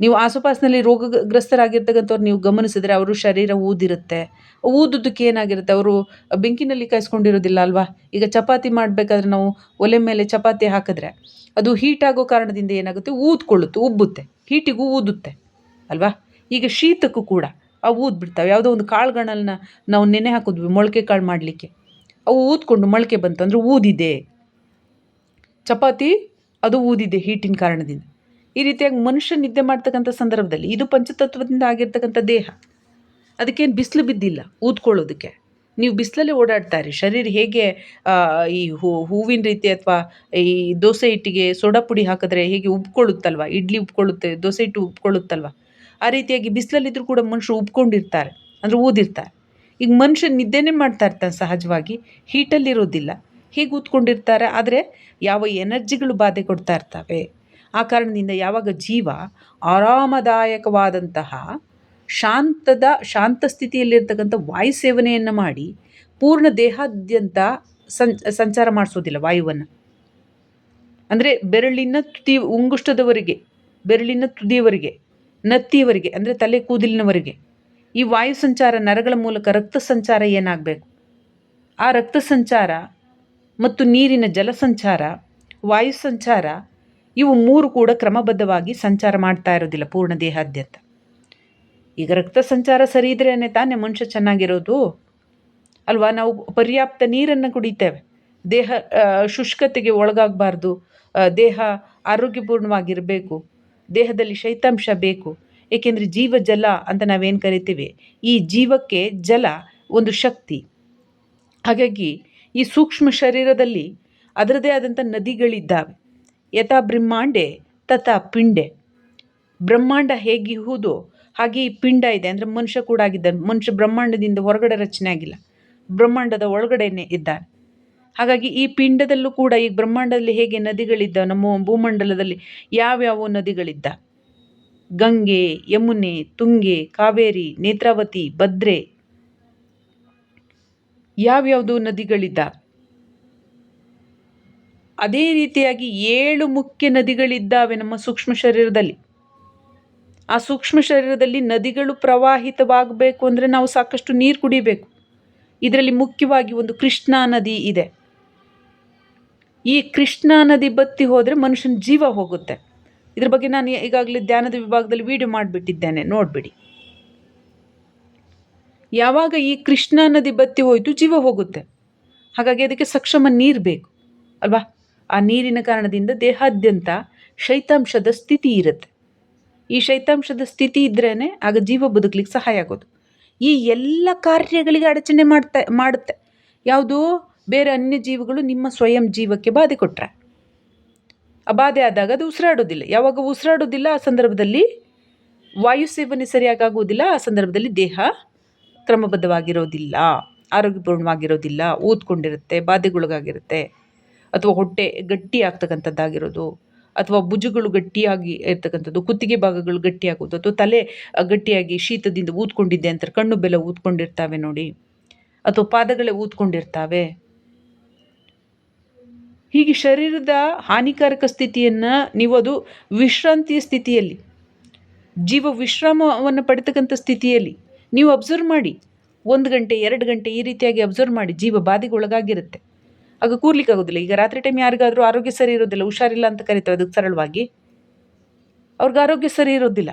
ನೀವು ಆಸುಪಾಸಿನಲ್ಲಿ ರೋಗಗ್ರಸ್ತರಾಗಿರ್ತಕ್ಕಂಥವ್ರು ನೀವು ಗಮನಿಸಿದರೆ ಅವರು ಶರೀರ ಊದಿರುತ್ತೆ. ಊದುದಕ್ಕೆ ಏನಾಗಿರುತ್ತೆ? ಅವರು ಬೆಂಕಿನಲ್ಲಿ ಕಾಯಿಸ್ಕೊಂಡಿರೋದಿಲ್ಲ ಅಲ್ವಾ? ಈಗ ಚಪಾತಿ ಮಾಡಬೇಕಾದ್ರೆ ನಾವು ಒಲೆ ಮೇಲೆ ಚಪಾತಿ ಹಾಕಿದ್ರೆ ಅದು ಹೀಟ್ ಆಗೋ ಕಾರಣದಿಂದ ಏನಾಗುತ್ತೆ? ಊದ್ಕೊಳ್ಳುತ್ತೆ, ಉಬ್ಬುತ್ತೆ. ಹೀಟಿಗೂ ಊದುತ್ತೆ ಅಲ್ವಾ? ಈಗ ಶೀತಕ್ಕೂ ಕೂಡ ಅವು ಊದ್ಬಿಡ್ತಾವೆ ಯಾವುದೋ ಒಂದು ಕಾಳುಗಳನ್ನ ನಾವು ನೆನೆ ಹಾಕಿದ್ವಿ, ಮೊಳಕೆ ಕಾಳು ಮಾಡಲಿಕ್ಕೆ. ಅವು ಊದ್ಕೊಂಡು ಮೊಳಕೆ ಬಂತು ಅಂದರೆ ಊದಿದೆ. ಚಪಾತಿ, ಅದು ಊದಿದೆ ಹೀಟಿನ ಕಾರಣದಿಂದ. ಈ ರೀತಿಯಾಗಿ ಮನುಷ್ಯ ನಿದ್ದೆ ಮಾಡ್ತಕ್ಕಂಥ ಸಂದರ್ಭದಲ್ಲಿ ಇದು ಪಂಚತತ್ವದಿಂದ ಆಗಿರ್ತಕ್ಕಂಥ ದೇಹ. ಅದಕ್ಕೇನು ಬಿಸಿಲು ಬಿದ್ದಿಲ್ಲ ಊದ್ಕೊಳ್ಳೋದಕ್ಕೆ. ನೀವು ಬಿಸಿಲಲ್ಲೇ ಓಡಾಡ್ತಾರೆ ಶರೀರ ಹೇಗೆ ಈ ಹೂವಿನ ರೀತಿ ಅಥವಾ ಈ ದೋಸೆ ಹಿಟ್ಟಿಗೆ ಸೋಡಾ ಪುಡಿ ಹಾಕಿದ್ರೆ ಹೇಗೆ ಉಬ್ಕೊಳ್ಳುತ್ತಲ್ವ? ಇಡ್ಲಿ ಉಬ್ಕೊಳ್ಳುತ್ತೆ, ದೋಸೆ ಹಿಟ್ಟು ಉಬ್ಕೊಳ್ಳುತ್ತಲ್ವ? ಆ ರೀತಿಯಾಗಿ ಬಿಸಿಲಲ್ಲಿದ್ದರೂ ಕೂಡ ಮನುಷ್ಯರು ಉಬ್ಕೊಂಡಿರ್ತಾರೆ, ಅಂದರೆ ಊದಿರ್ತಾರೆ. ಈಗ ಮನುಷ್ಯ ನಿದ್ದೆನೇ ಮಾಡ್ತಾ ಇರ್ತಾನೆ ಸಹಜವಾಗಿ, ಹೀಟಲ್ಲಿರೋದಿಲ್ಲ. ಹೀಗೆ ಊದ್ಕೊಂಡಿರ್ತಾರೆ? ಆದರೆ ಯಾವ ಎನರ್ಜಿಗಳು ಬಾಧೆ ಕೊಡ್ತಾ ಇರ್ತವೆ. ಆ ಕಾರಣದಿಂದ ಯಾವಾಗ ಜೀವ ಆರಾಮದಾಯಕವಾದಂತಹ ಶಾಂತದ, ಶಾಂತ ಸ್ಥಿತಿಯಲ್ಲಿರ್ತಕ್ಕಂಥ ವಾಯು ಸೇವನೆಯನ್ನು ಮಾಡಿ ಪೂರ್ಣ ದೇಹಾದ್ಯಂತ ಸಂಚಾರ ಮಾಡಿಸೋದಿಲ್ಲ ವಾಯುವನ್ನು. ಅಂದರೆ ಬೆರಳಿನ ತುದಿ, ಉಂಗುಷ್ಟದವರೆಗೆ, ಬೆರಳಿನ ತುದಿಯವರೆಗೆ, ನತ್ತಿಯವರೆಗೆ, ಅಂದರೆ ತಲೆ ಕೂದಲಿನವರೆಗೆ ಈ ವಾಯು ಸಂಚಾರ ನರಗಳ ಮೂಲಕ ರಕ್ತ ಸಂಚಾರ ಏನಾಗಬೇಕು? ಆ ರಕ್ತ ಸಂಚಾರ ಮತ್ತು ನೀರಿನ ಜಲ ಸಂಚಾರ, ವಾಯು ಸಂಚಾರ ಇವು ಮೂರು ಕೂಡ ಕ್ರಮಬದ್ಧವಾಗಿ ಸಂಚಾರ ಮಾಡ್ತಾ ಇರೋದಿಲ್ಲ ಪೂರ್ಣ ದೇಹಾದ್ಯಂತ. ಈಗ ರಕ್ತ ಸಂಚಾರ ಸರಿ ಇದ್ರೇ ತಾನೇ ಮನುಷ್ಯ ಚೆನ್ನಾಗಿರೋದು? ಅಲ್ವಾ? ನಾವು ಪರ್ಯಾಪ್ತ ನೀರನ್ನು ಕುಡಿತೇವೆ. ದೇಹ ಶುಷ್ಕತೆಗೆ ಒಳಗಾಗಬಾರ್ದು. ದೇಹ ಆರೋಗ್ಯಪೂರ್ಣವಾಗಿರಬೇಕು. ದೇಹದಲ್ಲಿ ಶೈತಾಂಶ ಬೇಕು. ಏಕೆಂದರೆ ಜೀವ ಜಲ ಅಂತ ನಾವೇನು ಕರಿತೀವಿ? ಈ ಜೀವಕ್ಕೆ ಜಲ ಒಂದು ಶಕ್ತಿ. ಹಾಗಾಗಿ ಈ ಸೂಕ್ಷ್ಮ ಶರೀರದಲ್ಲಿ ಅದರದೇ ಆದಂಥ ನದಿಗಳಿದ್ದಾವೆ. ಯಥಾ ಬ್ರಹ್ಮಾಂಡೆ, ತಥಾ ಪಿಂಡೆ. ಬ್ರಹ್ಮಾಂಡ ಹೇಗಿಹುದೋ ಹಾಗೆ ಈ ಪಿಂಡ ಇದೆ. ಅಂದರೆ ಮನುಷ್ಯ ಕೂಡ ಆಗಿದ್ದಾನೆ. ಮನುಷ್ಯ ಬ್ರಹ್ಮಾಂಡದಿಂದ ಹೊರಗಡೆ ರಚನೆ ಆಗಿಲ್ಲ. ಬ್ರಹ್ಮಾಂಡದ ಒಳಗಡೆನೆ ಇದ್ದಾನೆ. ಹಾಗಾಗಿ ಈ ಪಿಂಡದಲ್ಲೂ ಕೂಡ ಈ ಬ್ರಹ್ಮಾಂಡದಲ್ಲಿ ಹೇಗೆ ನದಿಗಳಿದ್ದ ನಮ್ಮ ಭೂಮಂಡಲದಲ್ಲಿ ಯಾವ್ಯಾವ ನದಿಗಳಿದ್ದ? ಗಂಗೆ, ಯಮುನೆ, ತುಂಗೆ, ಕಾವೇರಿ, ನೇತ್ರಾವತಿ, ಭದ್ರೆ. ಯಾವ್ಯಾವುದು ನದಿಗಳಿದ್ದಾವೆ ಅದೇ ರೀತಿಯಾಗಿ ಏಳು ಮುಖ್ಯ ನದಿಗಳಿದ್ದಾವೆ ನಮ್ಮ ಸೂಕ್ಷ್ಮ ಶರೀರದಲ್ಲಿ. ಆ ಸೂಕ್ಷ್ಮ ಶರೀರದಲ್ಲಿ ನದಿಗಳು ಪ್ರವಾಹಿತವಾಗಬೇಕು ಅಂದರೆ ನಾವು ಸಾಕಷ್ಟು ನೀರು ಕುಡಿಬೇಕು. ಇದರಲ್ಲಿ ಮುಖ್ಯವಾಗಿ ಒಂದು ಕೃಷ್ಣಾ ನದಿ ಇದೆ. ಈ ಕೃಷ್ಣಾ ನದಿ ಬತ್ತಿ ಹೋದರೆ ಮನುಷ್ಯನ ಜೀವ ಹೋಗುತ್ತೆ. ಇದ್ರ ಬಗ್ಗೆ ನಾನು ಈಗಾಗಲೇ ಧ್ಯಾನದ ವಿಭಾಗದಲ್ಲಿ ವಿಡಿಯೋ ಮಾಡಿಬಿಟ್ಟಿದ್ದೇನೆ, ನೋಡಿಬಿಡಿ. ಯಾವಾಗ ಈ ಕೃಷ್ಣಾ ನದಿ ಬತ್ತಿ ಹೋಯಿತು ಜೀವ ಹೋಗುತ್ತೆ. ಹಾಗಾಗಿ ಅದಕ್ಕೆ ಸಕ್ಷಮ ನೀರು ಬೇಕು, ಅಲ್ವಾ? ಆ ನೀರಿನ ಕಾರಣದಿಂದ ದೇಹಾದ್ಯಂತ ಶೈತಾಂಶದ ಸ್ಥಿತಿ ಇರುತ್ತೆ. ಈ ಶೈತಾಂಶದ ಸ್ಥಿತಿ ಇದ್ರೇ ಆಗ ಜೀವ ಬದುಕಲಿಕ್ಕೆ ಸಹಾಯ ಆಗೋದು. ಈ ಎಲ್ಲ ಕಾರ್ಯಗಳಿಗೆ ಅಡಚಣೆ ಮಾಡ್ತಾ, ಮಾಡುತ್ತೆ. ಯಾವುದು ಬೇರೆ ಅನ್ಯ ಜೀವಿಗಳು ನಿಮ್ಮ ಸ್ವಯಂ ಜೀವಕ್ಕೆ ಬಾಧೆ ಕೊಟ್ಟರೆ ಆ ಬಾಧೆ ಆದಾಗ ಅದು ಉಸಿರಾಡೋದಿಲ್ಲ. ಯಾವಾಗ ಉಸಿರಾಡೋದಿಲ್ಲ, ಆ ಸಂದರ್ಭದಲ್ಲಿ ವಾಯು ಸೇವನೆ ಸರಿಯಾಗಿ ಆಗುವುದಿಲ್ಲ ಆ ಸಂದರ್ಭದಲ್ಲಿ ದೇಹ ಕ್ರಮಬದ್ಧವಾಗಿರೋದಿಲ್ಲ, ಆರೋಗ್ಯಪೂರ್ಣವಾಗಿರೋದಿಲ್ಲ, ಊದ್ಕೊಂಡಿರುತ್ತೆ, ಬಾಧೆಗೊಳಗಾಗಿರುತ್ತೆ. ಅಥವಾ ಹೊಟ್ಟೆ ಗಟ್ಟಿ ಆಗ್ತಕ್ಕಂಥದ್ದಾಗಿರೋದು ಅಥವಾ ಭುಜಗಳು ಗಟ್ಟಿಯಾಗಿ ಇರ್ತಕ್ಕಂಥದ್ದು, ಕುತ್ತಿಗೆ ಭಾಗಗಳು ಗಟ್ಟಿಯಾಗೋದು ಅಥವಾ ತಲೆ ಗಟ್ಟಿಯಾಗಿ ಶೀತದಿಂದ ಊದ್ಕೊಂಡಿದ್ದೆ ಅಂತ ಕಣ್ಣು ಬೆಲೆ ಊದ್ಕೊಂಡಿರ್ತಾವೆ ನೋಡಿ, ಅಥವಾ ಪಾದಗಳೇ ಊದ್ಕೊಂಡಿರ್ತಾವೆ. ಹೀಗೆ ಶರೀರದ ಹಾನಿಕಾರಕ ಸ್ಥಿತಿಯನ್ನು ನೀವು ಅದು ವಿಶ್ರಾಂತಿಯ ಸ್ಥಿತಿಯಲ್ಲಿ, ಜೀವ ವಿಶ್ರಾಮವನ್ನು ಪಡೆತಕ್ಕಂಥ ಸ್ಥಿತಿಯಲ್ಲಿ ನೀವು ಅಬ್ಸರ್ವ್ ಮಾಡಿ, ಒಂದು ಗಂಟೆ, ಎರಡು ಗಂಟೆ ಈ ರೀತಿಯಾಗಿ ಅಬ್ಸರ್ವ್ ಮಾಡಿ, ಜೀವ ಬಾಧೆಗೆ ಒಳಗಾಗಿರುತ್ತೆ ಆಗ ಕೂರ್ಲಿಕ್ಕೆ ಆಗೋದಿಲ್ಲ. ಈಗ ರಾತ್ರಿ ಟೈಮ್ ಯಾರಿಗಾದರೂ ಆರೋಗ್ಯ ಸರಿ ಇರೋದಿಲ್ಲ, ಹುಷಾರಿಲ್ಲ ಅಂತ ಕರಿತೇವೆ ಅದಕ್ಕೆ ಸರಳವಾಗಿ ಅವ್ರಿಗೆ ಆರೋಗ್ಯ ಸರಿ ಇರೋದಿಲ್ಲ.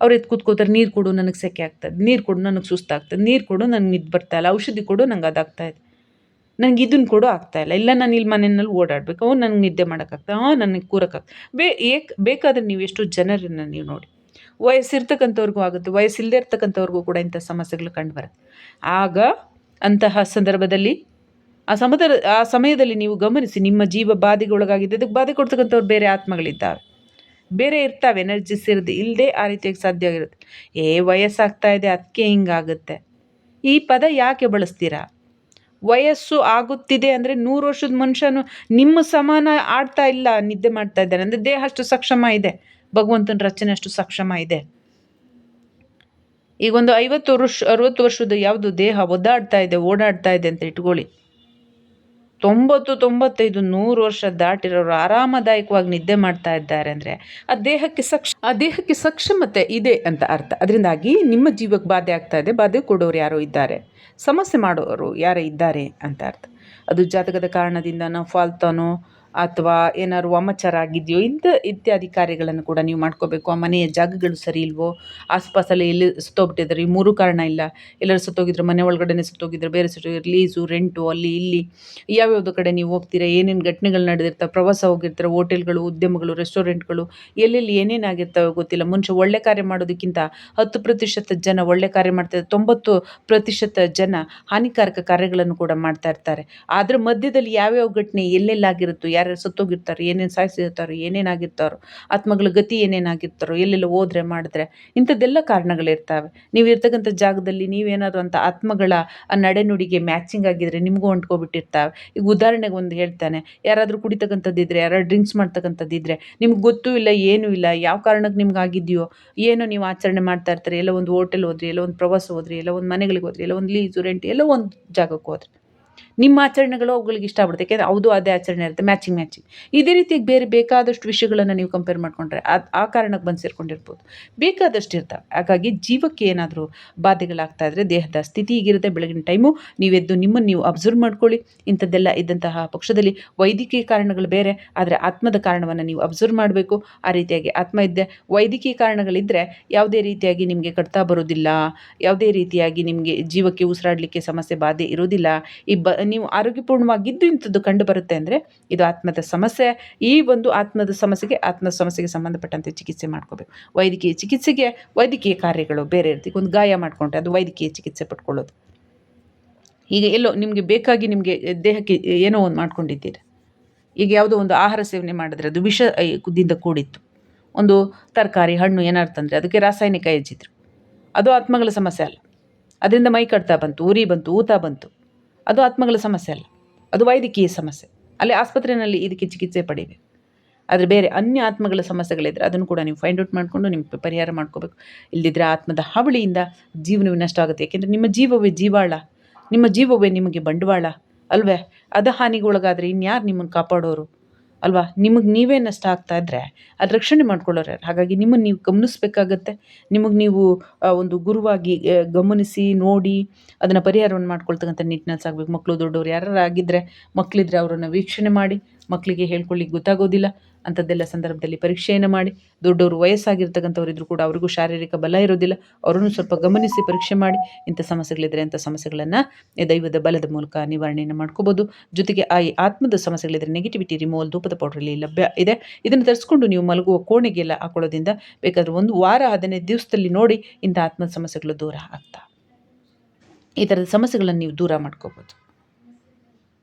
ಅವ್ರು ಎದ್ದು ಕೂತ್ಕೋತಾರೆ, ನೀರು ಕೊಡು, ನನಗೆ ಸೆಕೆ ಆಗ್ತದೆ, ನೀರು ಕೊಡು, ನನಗೆ ಸುಸ್ತಾಗ್ತದೆ, ನೀರು ಕೊಡು ನನಗೆ ನಿದ್ದು ಬರ್ತಾ ಇಲ್ಲ, ಔಷಧಿ ಕೊಡು, ನಂಗೆ ಅದಾಗ್ತಾ ಇದೆ. ನನಗೆ ಇದನ್ನು ಕೊಡು, ಆಗ್ತಾ ಇಲ್ಲ. ಇಲ್ಲ, ನಾನು ಇಲ್ಲಿ ಮನೆಯಲ್ಲಿ ಓಡಾಡಬೇಕು. ಅವ್ನು ನನಗೆ ನಿದ್ದೆ ಮಾಡೋಕ್ಕಾಗ್ತದೆ ಹಾಂ ನನಗೆ ಕೂರಕ್ಕಾಗ್ತದೆ ಬೇ, ಏಕ್, ಬೇಕಾದರೆ ನೀವು ಎಷ್ಟು ಜನರನ್ನು ನೀವು ನೋಡಿ. ವಯಸ್ಸಿರ್ತಕ್ಕಂಥವ್ರಿಗೂ ಆಗುತ್ತೆ ವಯಸ್ಸಿಲ್ಲದೆ ಇರ್ತಕ್ಕಂಥವ್ರಿಗೂ ಕೂಡ ಇಂಥ ಸಮಸ್ಯೆಗಳು ಕಂಡುಬರುತ್ತೆ ಆಗ ಅಂತಹ ಸಂದರ್ಭದಲ್ಲಿ ಆ ಸಮದ ಆ ಸಮಯದಲ್ಲಿ ನೀವು ಗಮನಿಸಿ ನಿಮ್ಮ ಜೀವ ಬಾಧೆಗೆ ಅದಕ್ಕೆ ಬಾಧೆ ಕೊಡ್ತಕ್ಕಂಥವ್ರು ಬೇರೆ ಆತ್ಮಗಳಿದ್ದಾವೆ ಬೇರೆ ಇರ್ತಾವೆ ಎನರ್ಜಿಸ್ ಇರೋದು ಇಲ್ಲದೆ ಆ ರೀತಿಯಾಗಿ ಸಾಧ್ಯ ಆಗಿರುತ್ತೆ. ಏ, ವಯಸ್ಸಾಗ್ತಾ ಇದೆ, ಅದಕ್ಕೆ ಹಿಂಗಾಗುತ್ತೆ. ಈ ಪದ ಯಾಕೆ ಬಳಸ್ತೀರಾ? ವಯಸ್ಸು ಆಗುತ್ತಿದೆ ಅಂದರೆ ನೂರು ವರ್ಷದ ಮನುಷ್ಯನು ನಿಮ್ಮ ಸಮಾನ ಆಡ್ತಾ ಇಲ್ಲ, ನಿದ್ದೆ ಮಾಡ್ತಾ ಇದ್ದಾನೆ. ಅಂದರೆ ದೇಹ ಅಷ್ಟು ಸಕ್ಷಮ ಇದೆ. ಭಗವಂತನ ರಚನೆ ಅಷ್ಟು ಸಕ್ಷಮ ಇದೆ. ಈಗ ಒಂದು ಐವತ್ತು ವರ್ಷ, ಅರುವತ್ತು ವರ್ಷದ ಯಾವುದು ದೇಹ ಒದ್ದಾಡ್ತಾ ಇದೆ, ಓಡಾಡ್ತಾ ಇದೆ ಅಂತ ಇಟ್ಕೊಳ್ಳಿ. ತೊಂಬತ್ತು, ತೊಂಬತ್ತೈದು, ನೂರು ವರ್ಷ ದಾಟಿರೋರು ಆರಾಮದಾಯಕವಾಗಿ ನಿದ್ದೆ ಮಾಡ್ತಾ ಇದ್ದಾರೆ ಅಂದರೆ ಆ ದೇಹಕ್ಕೆ ಸಕ್ಷ, ಆ ದೇಹಕ್ಕೆ ಸಕ್ಷಮತೆ ಇದೆ ಅಂತ ಅರ್ಥ. ಅದರಿಂದಾಗಿ ನಿಮ್ಮ ಜೀವಕ್ಕೆ ಬಾಧೆ ಆಗ್ತಾ ಇದೆ, ಬಾಧೆ ಕೊಡೋರು ಯಾರೋ ಇದ್ದಾರೆ. ಸಮಸ್ಯೆ ಮಾಡೋರು ಯಾರೇ ಇದ್ದಾರೆ ಅಂತ ಅರ್ಥ. ಅದು ಜಾತಕದ ಕಾರಣದಿಂದನೋ ಫಾಲ್ತನೋ ಅಥವಾ ಏನಾದ್ರು ವಾಮಾಚಾರ ಆಗಿದೆಯೋ ಇಂಥ ಇತ್ಯಾದಿ ಕಾರ್ಯಗಳನ್ನು ಕೂಡ ನೀವು ಮಾಡ್ಕೋಬೇಕು. ಆ ಮನೆಯ ಜಾಗಗಳು ಸರಿ ಇಲ್ವೋ, ಆಸ್ಪಾಸಲ್ಲಿ ಎಲ್ಲಿ ಸುತ್ತೋಗ್ಬಿಟ್ಟಿದ್ದಾರೆ, ಈ ಮೂರು ಕಾರಣ ಇಲ್ಲ. ಎಲ್ಲರೂ ಸುತ್ತೋಗಿದ್ರೆ, ಮನೆ ಒಳಗಡೆನೇ ಸುತ್ತೋಗಿದ್ರೆ, ಬೇರೆ ಸುತ್ತೋಗಿದ್ರೆ ಲೀಸು, ರೆಂಟು, ಅಲ್ಲಿ ಇಲ್ಲಿ, ಯಾವ್ಯಾವುದೋ ಕಡೆ ನೀವು ಹೋಗ್ತೀರಾ, ಏನೇನು ಘಟನೆಗಳು ನಡೆದಿರ್ತವೆ, ಪ್ರವಾಸ ಹೋಗಿರ್ತಾರೆ, ಹೋಟೆಲ್ಗಳು, ಉದ್ಯಮಗಳು, ರೆಸ್ಟೋರೆಂಟ್ಗಳು, ಎಲ್ಲೆಲ್ಲಿ ಏನೇನಾಗಿರ್ತಾವೆ ಗೊತ್ತಿಲ್ಲ. ಮುಂಚೆ ಒಳ್ಳೆ ಕಾರ್ಯ ಮಾಡೋದಕ್ಕಿಂತ ಹತ್ತು ಪ್ರತಿಶತ ಜನ ಒಳ್ಳೆ ಕಾರ್ಯ ಮಾಡ್ತಾರೆ ತೊಂಬತ್ತು ಪ್ರತಿಶತ ಜನ ಹಾನಿಕಾರಕ ಕಾರ್ಯಗಳನ್ನು ಕೂಡ ಮಾಡ್ತಾ ಇರ್ತಾರೆ. ಅದರ ಮಧ್ಯದಲ್ಲಿ ಯಾವ್ಯಾವ ಘಟನೆ ಎಲ್ಲೆಲ್ಲಾಗಿರುತ್ತೋ ಯಾರ್ಯಾರು ಸತ್ತೋಗಿರ್ತಾರೆ, ಏನೇನು ಸಾಯಿಸಿರ್ತಾರೋ ಏನೇನಾಗಿರ್ತಾರೋ ಆತ್ಮಗಳ ಗತಿ ಏನೇನಾಗಿರ್ತಾರೋ ಎಲ್ಲೆಲ್ಲ ಹೋದ್ರೆ ಮಾಡಿದ್ರೆ ಇಂಥದ್ದೆಲ್ಲ ಕಾರಣಗಳಿರ್ತವೆ. ನೀವು ಇರ್ತಕ್ಕಂಥ ಜಾಗದಲ್ಲಿ ನೀವೇನಾದ್ರು ಅಂತ ಆತ್ಮಗಳ ನಡೆನುಡಿಗೆ ಮ್ಯಾಚಿಂಗ್ ಆಗಿದ್ರೆ ನಿಮಗೂ ಹೊಂಟ್ಕೊಬಿಟ್ಟಿರ್ತಾವೆ ಈಗ ಉದಾಹರಣೆಗೆ ಒಂದು ಹೇಳ್ತಾನೆ, ಯಾರಾದರೂ ಕುಡಿತಕ್ಕಂಥದ್ದಿದ್ರೆ, ಯಾರಾದ್ರು ಡ್ರಿಂಕ್ಸ್ ಮಾಡ್ತಕ್ಕಂಥದ್ದಿದ್ರೆ, ನಿಮ್ಗೆ ಗೊತ್ತೂ ಇಲ್ಲ, ಏನೂ ಇಲ್ಲ, ಯಾವ ಕಾರಣಕ್ಕೆ ನಿಮ್ಗೆ ಆಗಿದೆಯೋ ಏನೋ ನೀವು ಆಚರಣೆ ಮಾಡ್ತಾ ಇರ್ತಾರೆ, ಎಲ್ಲ ಒಂದು ಹೋಟೆಲ್ ಹೋದ್ರೆ, ಎಲ್ಲ ಒಂದು ಪ್ರವಾಸ ಹೋದ್ರೆ, ಎಲ್ಲ ಒಂದು ಮನೆಗಳಿಗೆ ಹೋದ್ರೆ, ಎಲ್ಲ ಒಂದು ಲೀಸು ರೆಂಟ್ ಎಲ್ಲ ಒಂದು ಜಾಗಕ್ಕೆ ಹೋದ್ರಿ. ನಿಮ್ಮ ಆಚರಣೆಗಳು ಅವುಗಳಿಗೆ ಇಷ್ಟ ಆಗ್ಬಿಡುತ್ತೆ. ಯಾಕೆಂದರೆ ಅದು ಅದೇ ಆಚರಣೆ ಇರುತ್ತೆ ಮ್ಯಾಚಿಂಗ್ ಮ್ಯಾಚಿಂಗ್ ಇದೇ ರೀತಿಯಾಗಿ ಬೇರೆ ಬೇಕಾದಷ್ಟು ವಿಷಯಗಳನ್ನು ನೀವು ಕಂಪೇರ್ ಮಾಡಿಕೊಂಡ್ರೆ ಅದು ಆ ಕಾರಣಕ್ಕೆ ಬಂದು ಸೇರಿಕೊಂಡಿರ್ಬೋದು. ಬೇಕಾದಷ್ಟು ಇರ್ತವೆ. ಹಾಗಾಗಿ ಜೀವಕ್ಕೆ ಏನಾದರೂ ಬಾಧೆಗಳಾಗ್ತಾ ಇದ್ದರೆ ದೇಹದ ಸ್ಥಿತಿ ಹೀಗಿರುತ್ತೆ, ಬೆಳಗಿನ ಟೈಮು ನೀವೆದ್ದು ನಿಮ್ಮನ್ನು ನೀವು ಅಬ್ಸರ್ವ್ ಮಾಡ್ಕೊಳ್ಳಿ. ಇಂಥದ್ದೆಲ್ಲ ಇದ್ದಂತಹ ಪಕ್ಷದಲ್ಲಿ ವೈದ್ಯಕೀಯ ಕಾರಣಗಳು ಬೇರೆ, ಆದರೆ ಆತ್ಮದ ಕಾರಣವನ್ನು ನೀವು ಅಬ್ಸರ್ವ್ ಮಾಡಬೇಕು. ಆ ರೀತಿಯಾಗಿ ಆತ್ಮ ಇದ್ದೆ, ವೈದ್ಯಕೀಯ ಕಾರಣಗಳಿದ್ದರೆ ಯಾವುದೇ ರೀತಿಯಾಗಿ ನಿಮಗೆ ಕಟ್ತಾ ಬರೋದಿಲ್ಲ, ಯಾವುದೇ ರೀತಿಯಾಗಿ ನಿಮಗೆ ಜೀವಕ್ಕೆ ಉಸಿರಾಡಲಿಕ್ಕೆ ಸಮಸ್ಯೆ, ಬಾಧೆ ಇರೋದಿಲ್ಲ. ಈ ಬ ನೀವು ಆರೋಗ್ಯಪೂರ್ಣವಾಗಿದ್ದು ಇಂಥದ್ದು ಕಂಡು ಬರುತ್ತೆ ಅಂದರೆ ಇದು ಆತ್ಮದ ಸಮಸ್ಯೆ. ಈ ಒಂದು ಆತ್ಮದ ಸಮಸ್ಯೆಗೆ ಆತ್ಮದ ಸಮಸ್ಯೆಗೆ ಸಂಬಂಧಪಟ್ಟಂತೆ ಚಿಕಿತ್ಸೆ ಮಾಡ್ಕೋಬೇಕು. ವೈದ್ಯಕೀಯ ಚಿಕಿತ್ಸೆಗೆ ವೈದ್ಯಕೀಯ ಕಾರ್ಯಗಳು ಬೇರೆ ಇರ್ತೀವಿ ಒಂದು ಗಾಯ ಮಾಡಿಕೊಂಡ್ರೆ ಅದು ವೈದ್ಯಕೀಯ ಚಿಕಿತ್ಸೆ ಪಡ್ಕೊಳ್ಳೋದು. ಈಗ ಎಲ್ಲೋ ನಿಮಗೆ ಬೇಕಾಗಿ ನಿಮಗೆ ದೇಹಕ್ಕೆ ಏನೋ ಒಂದು ಮಾಡ್ಕೊಂಡಿದ್ದೀರಿ. ಈಗ ಯಾವುದೋ ಒಂದು ಆಹಾರ ಸೇವನೆ ಮಾಡಿದ್ರೆ ಅದು ವಿಷ ದಿಂದ ಕೂಡಿತ್ತು. ಒಂದು ತರಕಾರಿ, ಹಣ್ಣು ಏನಾರು ತಂದರೆ ಅದಕ್ಕೆ ರಾಸಾಯನಿಕ ಹೆಚ್ಚಿದ್ರು ಅದು ಆತ್ಮಗಳ ಸಮಸ್ಯೆ ಅಲ್ಲ. ಅದರಿಂದ ಮೈ ಕಡ್ತಾ ಬಂತು, ಉರಿ ಬಂತು, ಊತ ಬಂತು. ಅದು ಆತ್ಮಗಳ ಸಮಸ್ಯೆ ಅಲ್ಲ. ಅದು ವೈದ್ಯಕೀಯ ಸಮಸ್ಯೆ. ಅಲ್ಲಿ ಆಸ್ಪತ್ರೆಯಲ್ಲಿ ಇದಕ್ಕೆ ಚಿಕಿತ್ಸೆ ಪಡಿಬೇಕು ಆದರೆ ಬೇರೆ ಅನ್ಯ ಆತ್ಮಗಳ ಸಮಸ್ಯೆಗಳಿದ್ದರೆ ಅದನ್ನು ಕೂಡ ನೀವು ಫೈಂಡ್ ಔಟ್ ಮಾಡಿಕೊಂಡು ನಿಮ್ಗೆ ಪರಿಹಾರ ಮಾಡ್ಕೋಬೇಕು. ಇಲ್ಲದಿದ್ದರೆ ಆತ್ಮದ ಹಾವಳಿಯಿಂದ ಜೀವನವೇ ನಷ್ಟ ಆಗುತ್ತೆ. ಯಾಕೆಂದರೆ ನಿಮ್ಮ ಜೀವವೇ ಜೀವಾಳ. ನಿಮ್ಮ ಜೀವವೇ ನಿಮಗೆ ಬಂಡವಾಳ. ಅಲ್ವೇ? ಅದ ಹಾನಿಗೊಳಗಾದರೆ ಇನ್ಯಾರು ನಿಮ್ಮನ್ನು ಕಾಪಾಡೋರು? ಅಲ್ವಾ? ನಿಮಗೆ ನೀವೇ ನಷ್ಟ ಆಗ್ತಾ ಇದ್ದರೆ ಅದು ರಕ್ಷಣೆ ಮಾಡ್ಕೊಳ್ಳೋರು ಯಾರು? ಹಾಗಾಗಿ ನಿಮ್ಮನ್ನು ನೀವು ಗಮನಿಸ್ಬೇಕಾಗತ್ತೆ. ನಿಮಗೆ ನೀವು ಒಂದು ಗುರುವಾಗಿ ಗಮನಿಸಿ, ನೋಡಿ, ಅದನ್ನು ಪರಿಹಾರವನ್ನು ಮಾಡ್ಕೊಳ್ತಕ್ಕಂಥ ನಿಟ್ಟಿನಲ್ಲಿ ಸಾಗಬೇಕು ಮಕ್ಕಳು ದೊಡ್ಡವರು ಯಾರು ಆಗಿದ್ದರೆ ಮಕ್ಕಳಿದ್ರೆ ಅವರನ್ನು ವೀಕ್ಷಣೆ ಮಾಡಿ ಮಕ್ಕಳಿಗೆ ಹೇಳ್ಕೊಳ್ಳಿಕ್ಕೆ ಗೊತ್ತಾಗೋದಿಲ್ಲ. ಅಂಥದ್ದೆಲ್ಲ ಸಂದರ್ಭದಲ್ಲಿ ಪರೀಕ್ಷೆಯನ್ನು ಮಾಡಿ, ದೊಡ್ಡವರು ವಯಸ್ಸಾಗಿರ್ತಕ್ಕಂಥವ್ರು ಇದ್ದರೂ ಕೂಡ ಅವರಿಗೂ ಶಾರೀರಿಕ ಬಲ ಇರೋದಿಲ್ಲ ಅವರನ್ನು ಸ್ವಲ್ಪ ಗಮನಿಸಿ ಪರೀಕ್ಷೆ ಮಾಡಿ, ಇಂಥ ಸಮಸ್ಯೆಗಳಿದ್ದರೆ ಅಂಥ ಸಮಸ್ಯೆಗಳನ್ನು ದೈವದ ಬಲದ ಮೂಲಕ ನಿವಾರಣೆಯನ್ನು ಮಾಡ್ಕೋಬೋದು. ಜೊತೆಗೆ ಆ ಆತ್ಮದ ಸಮಸ್ಯೆಗಳಿದ್ರೆ ನೆಗೆಟಿವಿಟಿ ರಿಮೂವಲ್ ಧೂಪದ ಪೌಡ್ರಲ್ಲಿ ಲಭ್ಯ ಇದೆ. ಇದನ್ನು ತರಿಸ್ಕೊಂಡು ನೀವು ಮಲಗುವ ಕೋಣೆಗೆಲ್ಲ ಹಾಕೊಳ್ಳೋದ್ರಿಂದ ಬೇಕಾದರೆ ಒಂದು ವಾರ ಹದಿನೈದು ದಿವಸದಲ್ಲಿ ನೋಡಿ ಇಂಥ ಆತ್ಮದ ಸಮಸ್ಯೆಗಳು ದೂರ ಆಗ್ತಾ. ಈ ಥರದ ಸಮಸ್ಯೆಗಳನ್ನು ನೀವು ದೂರ ಮಾಡ್ಕೋಬೋದು.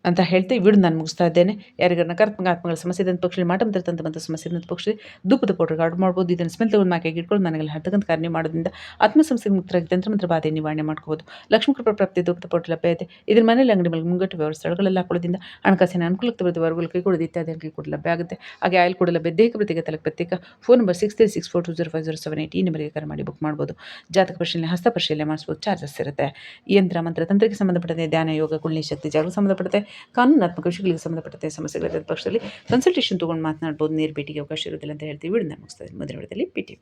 ಅಂತ ಹೇಳ್ತಾ ಈ ವಿಡಿಯೋ ನಾನು ಮುಗಿಸ್ತಾ ಇದ್ದೇನೆ. ಯಾರಿಗಾರ ನಕಾರಾತ್ಮಕ ಆತ್ಮಗಳ ಸಮಸ್ಯೆ ಇದ್ದಂಥ ಪಕ್ಷದಲ್ಲಿ ಮಾಟ ತಂತ ಸಮಸ್ಯೆ ಇದ್ದಂಥ ಪಕ್ಷದಲ್ಲಿ ಧೂಪದ ಪೌಡರ್ ಆರ್ಡರ್ ಮಾಡ್ಬೋದು. ಇದನ್ನು ಸ್ಮೆಲ್ ತಗೊಂಡು ಮಾಕೆ ಇಟ್ಕೊಂಡು ನನಗೆ ಹತ್ತಕ್ಕಂಥ ಕಾರ್ಯ ಮಾಡೋದ್ರಿಂದ ಆತ್ಮ ಸಮಸ್ಯೆ ಮುಕ್ತರಾಗಿ ತಂತ್ರ ಮಂತ್ರ ಬಾಧೆ ನಿವಾರಣೆ ಮಾಡ್ಕೋಬೋದು. ಲಕ್ಷ್ಮೀ ಕೃಪಾ ಪ್ರಾಪ್ತಿ ಧೂಪದ ಪೌಡರ್ ಲಭ್ಯ ಇದೆ. ಇದರ ಮನೇಲಿ ಅಂಗಡಿ ಮೇಲೆ ಮುಂಗಟ್ಟು ವ್ಯವಹಾರ ಸ್ಥಳಗಳೆಲ್ಲ ಹಾಕೊಳ್ಳೋದ್ರಿಂದ ಹಣಕಾಸಿನ ಅನುಕೂಲಕ್ಕೆ ಬರೆದ ವರ್ಗಗಳು ಕೈಗೊಳ್ಳೋದು ಇತ್ಯಾದಿ ಅಂಗಡಿ ಕೂಡ ಲಭ್ಯ ಆಗುತ್ತೆ. ಹಾಗೆ ಆಯಿಲ್ ಕೂಡ ಲಭ್ಯ. ದೇಹ ಪ್ರತ್ಯೇಕ ತಲಕ ಪ್ರತ್ಯೇಕ phone number six three six four two zero five zero seven eight ಈ ನಂಬರಿಗೆ ಕರೆ ಮಾಡಿ ಬುಕ್ ಮಾಡ್ಬೋದು. ಜಾತಕ ಪರಿಶೀಲನೆ, ಹಸ್ತ ಪರಿಶೀಲನೆ ಮಾಡಿಸ್ಬೋದು. ಚಾರ್ಜಸ್ ಇರುತ್ತೆ. ಯಂತ್ರ, ಮಂತ್ರ, ತಂತ್ರಕ್ಕೆ ಸಂಬಂಧಪಟ್ಟಂತೆ ಧ್ಯಾನ, ಯೋಗ ಕುಳ್ಳಿ ಶಕ್ತಿ ಜಾಗಕ್ಕೆ ಸಂಬಂಧಪಟ್ಟಂತೆ ಕಾನೂನಾತ್ಮಕ ವಿಷಯಗಳಿಗೆ ಸಂಬಂಧಪಟ್ಟಂತೆ ಸಮಸ್ಯೆಗಳಿದ್ದ ಪಕ್ಷದಲ್ಲಿ ಕನ್ಸಲ್ಟೇಷನ್ ತೊಗೊಂಡು ಮಾತನಾಡ್ಬೋದು. ನೇರ ಭೇಟಿಗೆ ಅವಕಾಶ ಇರೋದಿಲ್ಲ ಅಂತ ಹೇಳ್ತೀವಿ. ವಿಡಿಯೋ ಮುಗಿಸ್ತದೆ ಮುಂದಿನ ವಿಡಿಯೋದಲ್ಲಿ ಭೇಟಿ